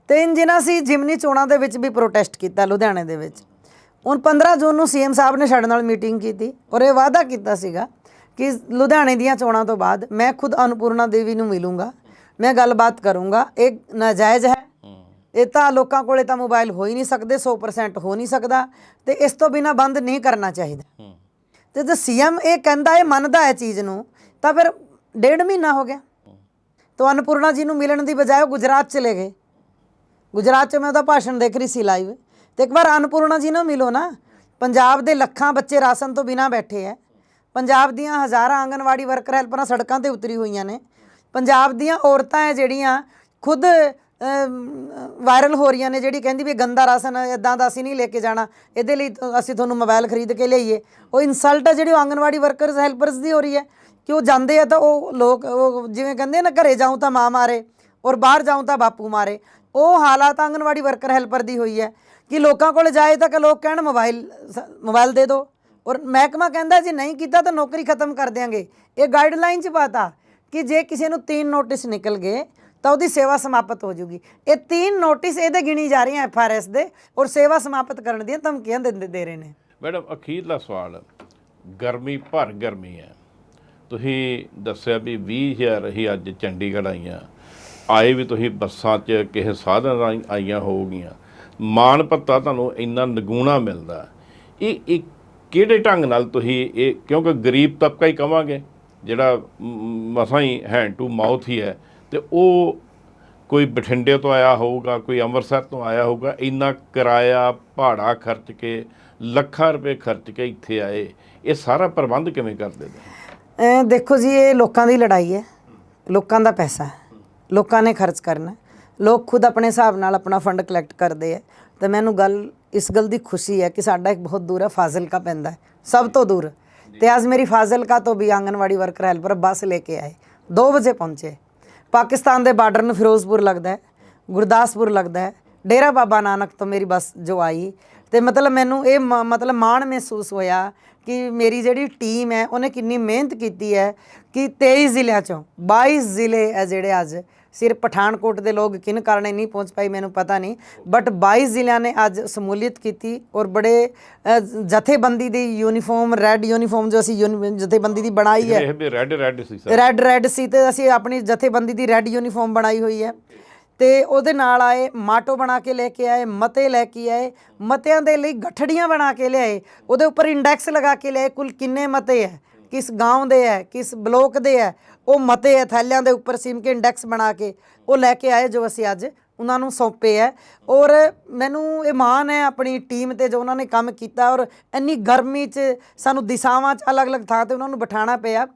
ਤੇ ਇਨ ਜਿਨ੍ਹਾਂ ਸੀ ਜਿਮਨੀ ਚੋਣਾਂ ਦੇ ਵਿੱਚ ਵੀ ਪ੍ਰੋਟੈਸਟ ਕੀਤਾ ਲੁਧਿਆਣੇ ਦੇ ਵਿੱਚ। ਹੁਣ 15 ਜੂਨ ਨੂੰ ਸੀਐਮ ਸਾਹਿਬ ਨੇ ਸਾਡੇ ਨਾਲ ਮੀਟਿੰਗ ਕੀਤੀ ਔਰ ਇਹ ਵਾਅਦਾ ਕੀਤਾ ਸੀਗਾ ਕਿ ਲੁਧਿਆਣੇ ਦੀਆਂ ਚੋਣਾਂ ਤੋਂ ਬਾਅਦ ਮੈਂ ਖੁਦ ਅਨਪੂਰਨਾ ਦੇਵੀ ਨੂੰ ਮਿਲੂੰਗਾ ਮੈਂ ਗੱਲਬਾਤ ਕਰੂੰਗਾ ਇਹ ਨਾਜਾਇਜ਼ ਹੈ। ਇਹ ਤਾਂ ਲੋਕਾਂ ਕੋਲੇ ਤਾਂ ਮੋਬਾਈਲ ਹੋ ਹੀ ਨਹੀਂ ਸਕਦੇ 100% ਹੋ ਨਹੀਂ ਸਕਦਾ ਤੇ ਇਸ ਤੋਂ ਬਿਨਾ ਬੰਦ ਨਹੀਂ ਕਰਨਾ ਚਾਹੀਦਾ। ਤੇ ਜੇ ਸੀਐਮ ਇਹ ਕਹਿੰਦਾ ਹੈ ਮੰਨਦਾ ਹੈ ਚੀਜ਼ ਨੂੰ ਤਾਂ ਫਿਰ ਡੇਢ ਮਹੀਨਾ ਹੋ ਗਿਆ। ਤਾਂ ਅਨਪੂਰਨਾ ਜੀ ਨੂੰ ਮਿਲਣ ਦੀ ਬਜਾਏ ਗੁਜਰਾਤ ਚਲੇ ਗਏ। ਗੁਜਰਾਤ 'ਚ ਮੈਂ ਉਹਦਾ ਭਾਸ਼ਣ ਦੇਖ ਰਹੀ ਸੀ ਲਾਈਵ ਤੇ ਇੱਕ ਵਾਰ ਅਨਪੂਰਨਾ ਜੀ ਨੂੰ ਮਿਲੋ ਨਾ। ਪੰਜਾਬ ਦੇ ਲੱਖਾਂ ਬੱਚੇ ਰਾਸ਼ਨ ਤੋਂ ਬਿਨਾ ਬੈਠੇ ਐ ਪੰਜਾਬ ਦੀਆਂ ਹਜ਼ਾਰਾਂ ਆਂਗਨਵਾੜੀ ਵਰਕਰ ਹੈਲਪਰਾਂ ਸੜਕਾਂ ਤੇ ਉਤਰੀ ਹੋਈਆਂ ਨੇ। ਪੰਜਾਬ ਦੀਆਂ ਔਰਤਾਂ ਹੈ ਜਿਹੜੀਆਂ ਖੁਦ ਵਾਇਰਲ ਹੋ ਰਹੀਆਂ ਨੇ ਜਿਹੜੀ ਕਹਿੰਦੀ ਵੀ ਗੰਦਾ ਰਾਸ਼ਨ ਇਦਾਂ ਦਾ ਅਸੀਂ ਨਹੀਂ ਲੈ ਕੇ ਜਾਣਾ, ਇਹਦੇ ਲਈ ਅਸੀਂ ਤੁਹਾਨੂੰ ਮੋਬਾਈਲ ਖਰੀਦ ਕੇ ਲਿਆਈਏ। ਉਹ ਇਨਸਲਟ ਹੈ ਜਿਹੜੀ ਉਹ ਆਂਗਨਵਾੜੀ ਵਰਕਰਸ ਹੈਲਪਰਸ ਦੀ ਹੋ ਰਹੀ ਹੈ ਕਿ ਉਹ ਜਾਂਦੇ ਆ ਤਾਂ ਉਹ ਲੋਕ, ਉਹ ਜਿਵੇਂ ਕਹਿੰਦੇ ਨਾ, ਘਰੇ ਜਾਉਂ ਤਾਂ ਮਾਂ ਮਾਰੇ ਔਰ ਬਾਹਰ ਜਾਉਂ ਤਾਂ ਬਾਪੂ ਮਾਰੇ। ਉਹ ਹਾਲਾਤ ਆਂਗਨਵਾੜੀ ਵਰਕਰ ਹੈਲਪਰ ਦੀ ਹੋਈ ਹੈ ਕਿ ਲੋਕਾਂ ਕੋਲ ਜਾਏ ਤਾਂ ਕਿ ਲੋਕ ਕਹਿਣ, ਮੋਬਾਈਲ ਸ- ਮੋਬਾਈਲ ਦੇ ਦਿਓ। ਔਰ ਮਹਿਕਮਾ ਕਹਿੰਦਾ, ਜੇ ਨਹੀਂ ਕੀਤਾ ਤਾਂ ਨੌਕਰੀ ਖਤਮ ਕਰ ਦਿਆਂਗੇ। ਇਹ ਗਾਈਡਲਾਈਨ ਚ ਪਾਤਾ ਕਿ ਜੇ ਕਿਸੇ ਨੂੰ ਤਿੰਨ ਨੋਟਿਸ ਨਿਕਲ ਗਏ ਤਾਂ ਉਹਦੀ ਸੇਵਾ ਸਮਾਪਤ ਹੋ ਜੂਗੀ। ਇਹ ਤਿੰਨ ਨੋਟਿਸ ਇਹਦੇ ਗਿਣੀ ਜਾ ਰਹੀਆਂ ਐਫਆਰਐਸ ਦੇ ਔਰ ਸੇਵਾ ਸਮਾਪਤ ਕਰਨ ਦੀਆਂ ਧਮਕੀਆਂ ਦਿੰਦੇ ਦੇ ਰਹੇ ਨੇ। ਮੈਡਮ ਅਖੀਰਲਾ ਸਵਾਲ, ਗਰਮੀ ਭਰ ਗਰਮੀ ਹੈ। ਤੁਸੀਂ ਦੱਸਿਆ ਵੀ 20000 ਹੀ ਅੱਜ ਚੰਡੀਗੜ੍ਹ ਆਈਆਂ। ਆਏ ਵੀ ਤੁਸੀਂ ਬੱਸਾਂ 'ਚ ਕਿਸੇ ਸਾਧਨ ਰਾਹੀਂ ਆਈਆਂ ਹੋਊਗੀਆਂ ਮਾਣ ਭੱਤਾ ਤੁਹਾਨੂੰ ਇੰਨਾ ਨਗੂਣਾ ਮਿਲਦਾ। ਇਹ ਇਹ ਕਿਹੜੇ ਢੰਗ ਨਾਲ ਤੁਸੀਂ ਇਹ ਕਿਉਂਕਿ ਗਰੀਬ ਤਬਕਾ ਹੀ ਕਵਾਂਗੇ, ਜਿਹੜਾ ਮਸਾਂ ਹੀ ਹੈਂਡ ਟੂ ਮਾਊਥ ਹੀ ਹੈ। ਤੇ ਉਹ ਕੋਈ ਬਠਿੰਡੇ ਤੋਂ ਆਇਆ ਹੋਊਗਾ, ਕੋਈ ਅੰਮ੍ਰਿਤਸਰ ਤੋਂ ਆਇਆ ਹੋਊਗਾ, ਇੰਨਾ ਕਿਰਾਇਆ, ਭਾੜਾ ਖਰਚ ਕੇ, ਲੱਖਾਂ ਰੁਪਏ ਖਰਚ ਕੇ ਇੱਥੇ ਆਏ, ਇਹ ਸਾਰਾ ਪ੍ਰਬੰਧ ਕਿਵੇਂ ਕਰਦੇ ਨੇ? ਦੇਖੋ ਜੀ, ਇਹ ਲੋਕਾਂ ਦੀ ਲੜਾਈ ਹੈ, ਲੋਕਾਂ ਦਾ ਪੈਸਾ ਹੈ, ਲੋਕਾਂ ਨੇ ਖਰਚ ਕਰਨਾ ਲੋਕ ਖੁਦ ਆਪਣੇ ਹਿਸਾਬ ਨਾਲ ਆਪਣਾ ਫੰਡ ਕਲੈਕਟ ਕਰਦੇ ਹੈ। ਤੇ ਮੈਨੂੰ ਗੱਲ, ਇਸ ਗੱਲ ਦੀ ਖੁਸ਼ੀ ਹੈ ਕਿ ਸਾਡਾ ਇੱਕ ਬਹੁਤ ਦੂਰ ਹੈ, ਫਾਜ਼ਿਲਕਾ ਪੈਂਦਾ ਹੈ, ਸਭ ਤੋਂ ਦੂਰ। ਤੇ ਅੱਜ ਮੇਰੀ ਫਾਜ਼ਿਲਕਾ ਤੋਂ ਵੀ ਆਂਗਨਵਾੜੀ ਵਰਕਰ ਹੈਲਪਰ ਬੱਸ ਲੈ ਕੇ ਆਏ 2 ਵਜੇ ਪਹੁੰਚੇ। ਪਾਕਿਸਤਾਨ ਦੇ ਬਾਰਡਰ ਨੂੰ ਫਿਰੋਜ਼ਪੁਰ ਲੱਗਦਾ ਹੈ, ਗੁਰਦਾਸਪੁਰ ਲੱਗਦਾ ਹੈ। ਡੇਰਾ ਬਾਬਾ ਨਾਨਕ ਤੋਂ ਮੇਰੀ ਬੱਸ ਜੋ ਆਈ। ਤੇ ਮਤਲਬ ਮੈਨੂੰ ਇਹ ਮ- ਮਤਲਬ ਮਾਣ ਮਹਿਸੂਸ ਹੋਇਆ ਕਿ ਮੇਰੀ ਜਿਹੜੀ ਟੀਮ ਹੈ, ਉਹਨੇ ਕਿੰਨੀ ਮਿਹਨਤ ਕੀਤੀ ਹੈ ਕਿ 23 ਜ਼ਿਲ੍ਹਿਆਂ ਚੋਂ 22 ਜ਼ਿਲ੍ਹੇ ਹੈ ਜਿਹੜੇ ਅੱਜ ਸਿਰਫ ਪਠਾਨਕੋਟ ਦੇ ਲੋਕ ਕਿਨ ਕਾਰਨ ਨਹੀਂ ਪਹੁੰਚ ਪਾਈ ਮੈਨੂੰ ਪਤਾ ਨਹੀਂ। ਬਟ 22 ਜ਼ਿਲ੍ਹਿਆਂ ਨੇ ਅੱਜ ਸਮੂਲੀਅਤ ਕੀਤੀ ਔਰ ਬੜੇ ਜਥੇਬੰਦੀ ਦੀ ਯੂਨੀਫਾਰਮ ਰੈੱਡ ਯੂਨੀਫਾਰਮ ਜੋ ਅਸੀਂ ਜਥੇਬੰਦੀ ਦੀ ਬਣਾਈ ਹੈ। ਇਹ ਰੈੱਡ ਰੈੱਡ ਸੀ ਸਰ। ਰੈੱਡ ਰੈੱਡ ਸੀ ਤੇ ਅਸੀਂ ਆਪਣੀ ਜਥੇਬੰਦੀ ਦੀ ਰੈੱਡ ਯੂਨੀਫਾਰਮ ਬਣਾਈ ਹੋਈ ਹੈ। ਤੇ ਉਹਦੇ ਨਾਲ ਆਏ ਮਾਟੋ ਬਣਾ ਕੇ ਲੈ ਕੇ ਆਏ ਮਤੇ ਲੈ ਕੇ ਆਏ ਮਤਿਆਂ ਦੇ ਲਈ ਗਠੜੀਆਂ ਬਣਾ ਕੇ ਲਿਆਏ ਉਹਦੇ ਉੱਪਰ ਇੰਡੈਕਸ ਲਗਾ ਕੇ ਲਿਆਏ ਕੁੱਲ ਕਿੰਨੇ ਮਤੇ ਹੈ? ਕਿਸ ਗਾਉਂ ਦੇ ਹੈ ਕਿਸ ਬਲੋਕ ਦੇ ਹੈ ਉਹ ਮਤੇ ਹੈ ਥੈਲਿਆਂ ਦੇ ਉੱਪਰ ਸੀਮ ਕੇ ਇੰਡੈਕਸ ਬਣਾ ਕੇ ਉਹ ਲੈ ਕੇ ਆਏ ਜੋ ਅਸੀਂ ਅੱਜ ਉਹਨਾਂ ਨੂੰ ਸੌਂਪੇ ਹੈ ਔਰ ਮੈਨੂੰ ਇਹ ਮਾਣ ਹੈ ਆਪਣੀ ਟੀਮ ਤੇ ਜੋ ਉਹਨਾਂ ਨੇ ਕੰਮ ਕੀਤਾ ਔਰ ਇੰਨੀ ਗਰਮੀ 'ਚ ਸਾਨੂੰ ਦਿਸ਼ਾਵਾਂ 'ਚ ਅਲੱਗ-ਅਲੱਗ ਥਾਂ ਤੇ ਉਹਨਾਂ ਨੂੰ ਬਿਠਾਣਾ ਪਿਆ।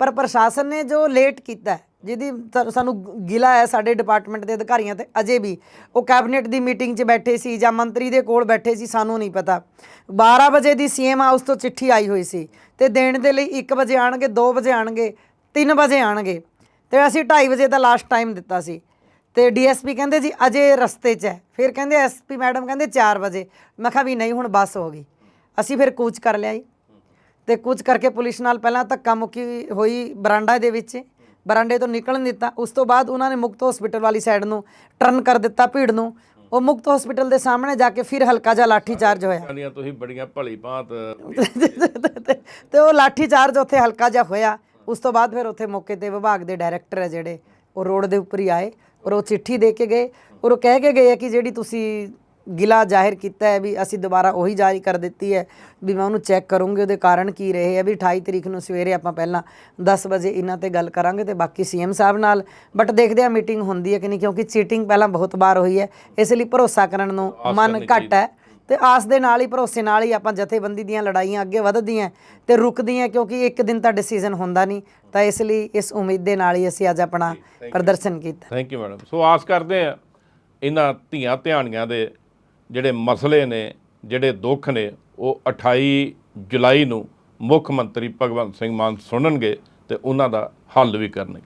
ਪਰ ਪ੍ਰਸ਼ਾਸਨ ਨੇ ਜੋ ਲੇਟ ਕੀਤਾ ਜਿਹਦੀ ਤਾਂ ਸਾਨੂੰ ਗਿਲਾ ਹੈ ਸਾਡੇ ਡਿਪਾਰਟਮੈਂਟ ਦੇ ਅਧਿਕਾਰੀਆਂ ਤੇ, ਅਜੇ ਵੀ। ਉਹ ਕੈਬਨਿਟ ਦੀ ਮੀਟਿੰਗ 'ਚ ਬੈਠੇ ਸੀ ਜਾਂ ਮੰਤਰੀ ਦੇ ਕੋਲ ਬੈਠੇ ਸੀ, ਸਾਨੂੰ ਨਹੀਂ ਪਤਾ। 12 ਵਜੇ ਦੀ ਸੀਐਮ ਹਾਊਸ ਤੋਂ ਚਿੱਠੀ ਆਈ ਹੋਈ ਸੀ ਤੇ ਦੇਣ ਦੇ ਲਈ 1 ਵਜੇ ਆਣਗੇ 2 ਵਜੇ ਆਣਗੇ 3 ਵਜੇ ਆਣਗੇ। ਤੇ ਅਸੀਂ 2:30 ਵਜੇ ਦਾ ਲਾਸਟ ਟਾਈਮ ਦਿੱਤਾ ਸੀ। ਤੇ ਡੀਐਸਪੀ ਕਹਿੰਦੇ ਜੀ, ਅਜੇ ਰਸਤੇ 'ਚ ਹੈ। ਫਿਰ ਕਹਿੰਦੇ ਐਸਪੀ ਮੈਡਮ ਕਹਿੰਦੇ 4 ਵਜੇ। ਮੈਂ ਕਿਹਾ ਵੀ ਨਹੀਂ, ਹੁਣ ਬੱਸ ਹੋ ਗਈ। ਅਸੀਂ ਫਿਰ ਕੂਚ ਕਰ ਲਿਆ ਜੀ। ਤੇ ਕੁਝ ਕਰਕੇ ਪੁਲਿਸ ਨਾਲ ਪਹਿਲਾਂ ਧੱਕਾ ਮੁੱਕੀ ਹੋਈ ਬਰਾਂਡਾ ਦੇ ਵਿੱਚ। ਬਰਾਂਡੇ ਤੋਂ ਨਿਕਲਣ ਦਿੱਤਾ। ਉਸ ਤੋਂ ਬਾਅਦ ਉਹਨਾਂ ਨੇ ਮੁਕਤ ਹਸਪੀਟਲ ਵਾਲੀ ਸਾਈਡ ਨੂੰ ਟਰਨ ਕਰ ਦਿੱਤਾ ਭੀੜ ਨੂੰ। ਉਹ ਮੁਕਤ ਹਸਪੀਟਲ ਦੇ ਸਾਹਮਣੇ ਜਾ ਕੇ ਫਿਰ ਹਲਕਾ ਜਿਹਾ ਲਾਠੀ ਚਾਰਜ ਹੋਇਆ ਤੁਸੀਂ ਬੜੀਆਂ ਭਲੀ ਭਾਂਤ ਤੇ- ਤੇ ਉਹ ਲਾਠੀ ਚਾਰਜ ਉੱਥੇ ਹਲਕਾ ਜਿਹਾ ਹੋਇਆ। ਉਸ ਤੋਂ ਬਾਅਦ ਫਿਰ ਉੱਥੇ ਮੌਕੇ ਤੇ ਵਿਭਾਗ ਦੇ ਡਾਇਰੈਕਟਰ ਹੈ ਜਿਹੜੇ ਉਹ ਰੋਡ ਦੇ ਉੱਪਰ ਹੀ ਆਏ ਔਰ ਉਹ ਚਿੱਠੀ ਦੇ ਕੇ ਗਏ ਔਰ ਉਹ ਕਹਿ ਕੇ ਗਏ ਆ ਕਿ ਜਿਹੜੀ ਤੁਸੀਂ ਗਿਲਾ ਜ਼ਾਹਿਰ ਕੀਤਾ ਹੈ ਵੀ ਅਸੀਂ ਦੁਬਾਰਾ ਉਹੀ ਜਾਰੀ ਕਰ ਦਿੱਤੀ ਹੈ ਵੀ ਮੈਂ ਉਹਨੂੰ ਚੈੱਕ ਕਰੂੰਗੀ ਉਹਦੇ ਕਾਰਨ ਕੀ ਰਹੇ ਆ ਵੀ 28 ਤਰੀਕ ਨੂੰ ਸਵੇਰੇ ਆਪਾਂ ਪਹਿਲਾਂ 10 ਵਜੇ ਇਹਨਾਂ ਤੇ ਗੱਲ ਕਰਾਂਗੇ ਤੇ ਬਾਕੀ ਸੀਐਮ ਸਾਹਿਬ ਨਾਲ। ਬਟ ਦੇਖਦੇ ਆ ਮੀਟਿੰਗ ਹੁੰਦੀ ਹੈ ਕਿ ਨਹੀਂ ਕਿਉਂਕਿ ਚੀਟਿੰਗ ਪਹਿਲਾਂ ਬਹੁਤ ਵਾਰ ਹੋਈ ਹੈ। ਇਸ ਲਈ ਭਰੋਸਾ ਕਰਨ ਨੂੰ ਮਨ ਘੱਟ ਹੈ। ਤੇ ਆਸ ਦੇ ਨਾਲ ਹੀ ਭਰੋਸੇ ਨਾਲ ਹੀ ਆਪਾਂ ਜਥੇਬੰਦੀ ਦੀਆਂ ਲੜਾਈਆਂ ਅੱਗੇ ਵਧਦੀਆਂ ਤੇ ਰੁਕਦੀਆਂ ਕਿਉਂਕਿ ਇੱਕ ਦਿਨ ਤਾਂ ਡਿਸੀਜਨ ਹੁੰਦਾ ਨਹੀਂ। ਤਾਂ ਇਸ ਲਈ ਇਸ ਉਮੀਦ ਦੇ ਨਾਲ ਹੀ ਅਸੀਂ ਅੱਜ ਆਪਣਾ ਪ੍ਰਦਰਸ਼ਨ ਕੀਤਾ। ਥੈਂਕ ਯੂ ਮੈਡਮ ਸੋ ਆਸ ਕਰਦੇ ਆ ਇਹਨਾਂ ਧੀਆਂ ਧਿਆਣੀਆਂ ਦੇ ਜਿਹੜੇ ਮਸਲੇ ਨੇ, ਜਿਹੜੇ ਦੁੱਖ ਨੇ, ਉਹ 28 ਜੁਲਾਈ ਨੂੰ ਮੁੱਖ ਮੰਤਰੀ ਭਗਵੰਤ ਸਿੰਘ ਮਾਨ ਸੁਣਨਗੇ ਤੇ ਉਹਨਾਂ ਦਾ ਹੱਲ ਵੀ ਕਰਨਗੇ।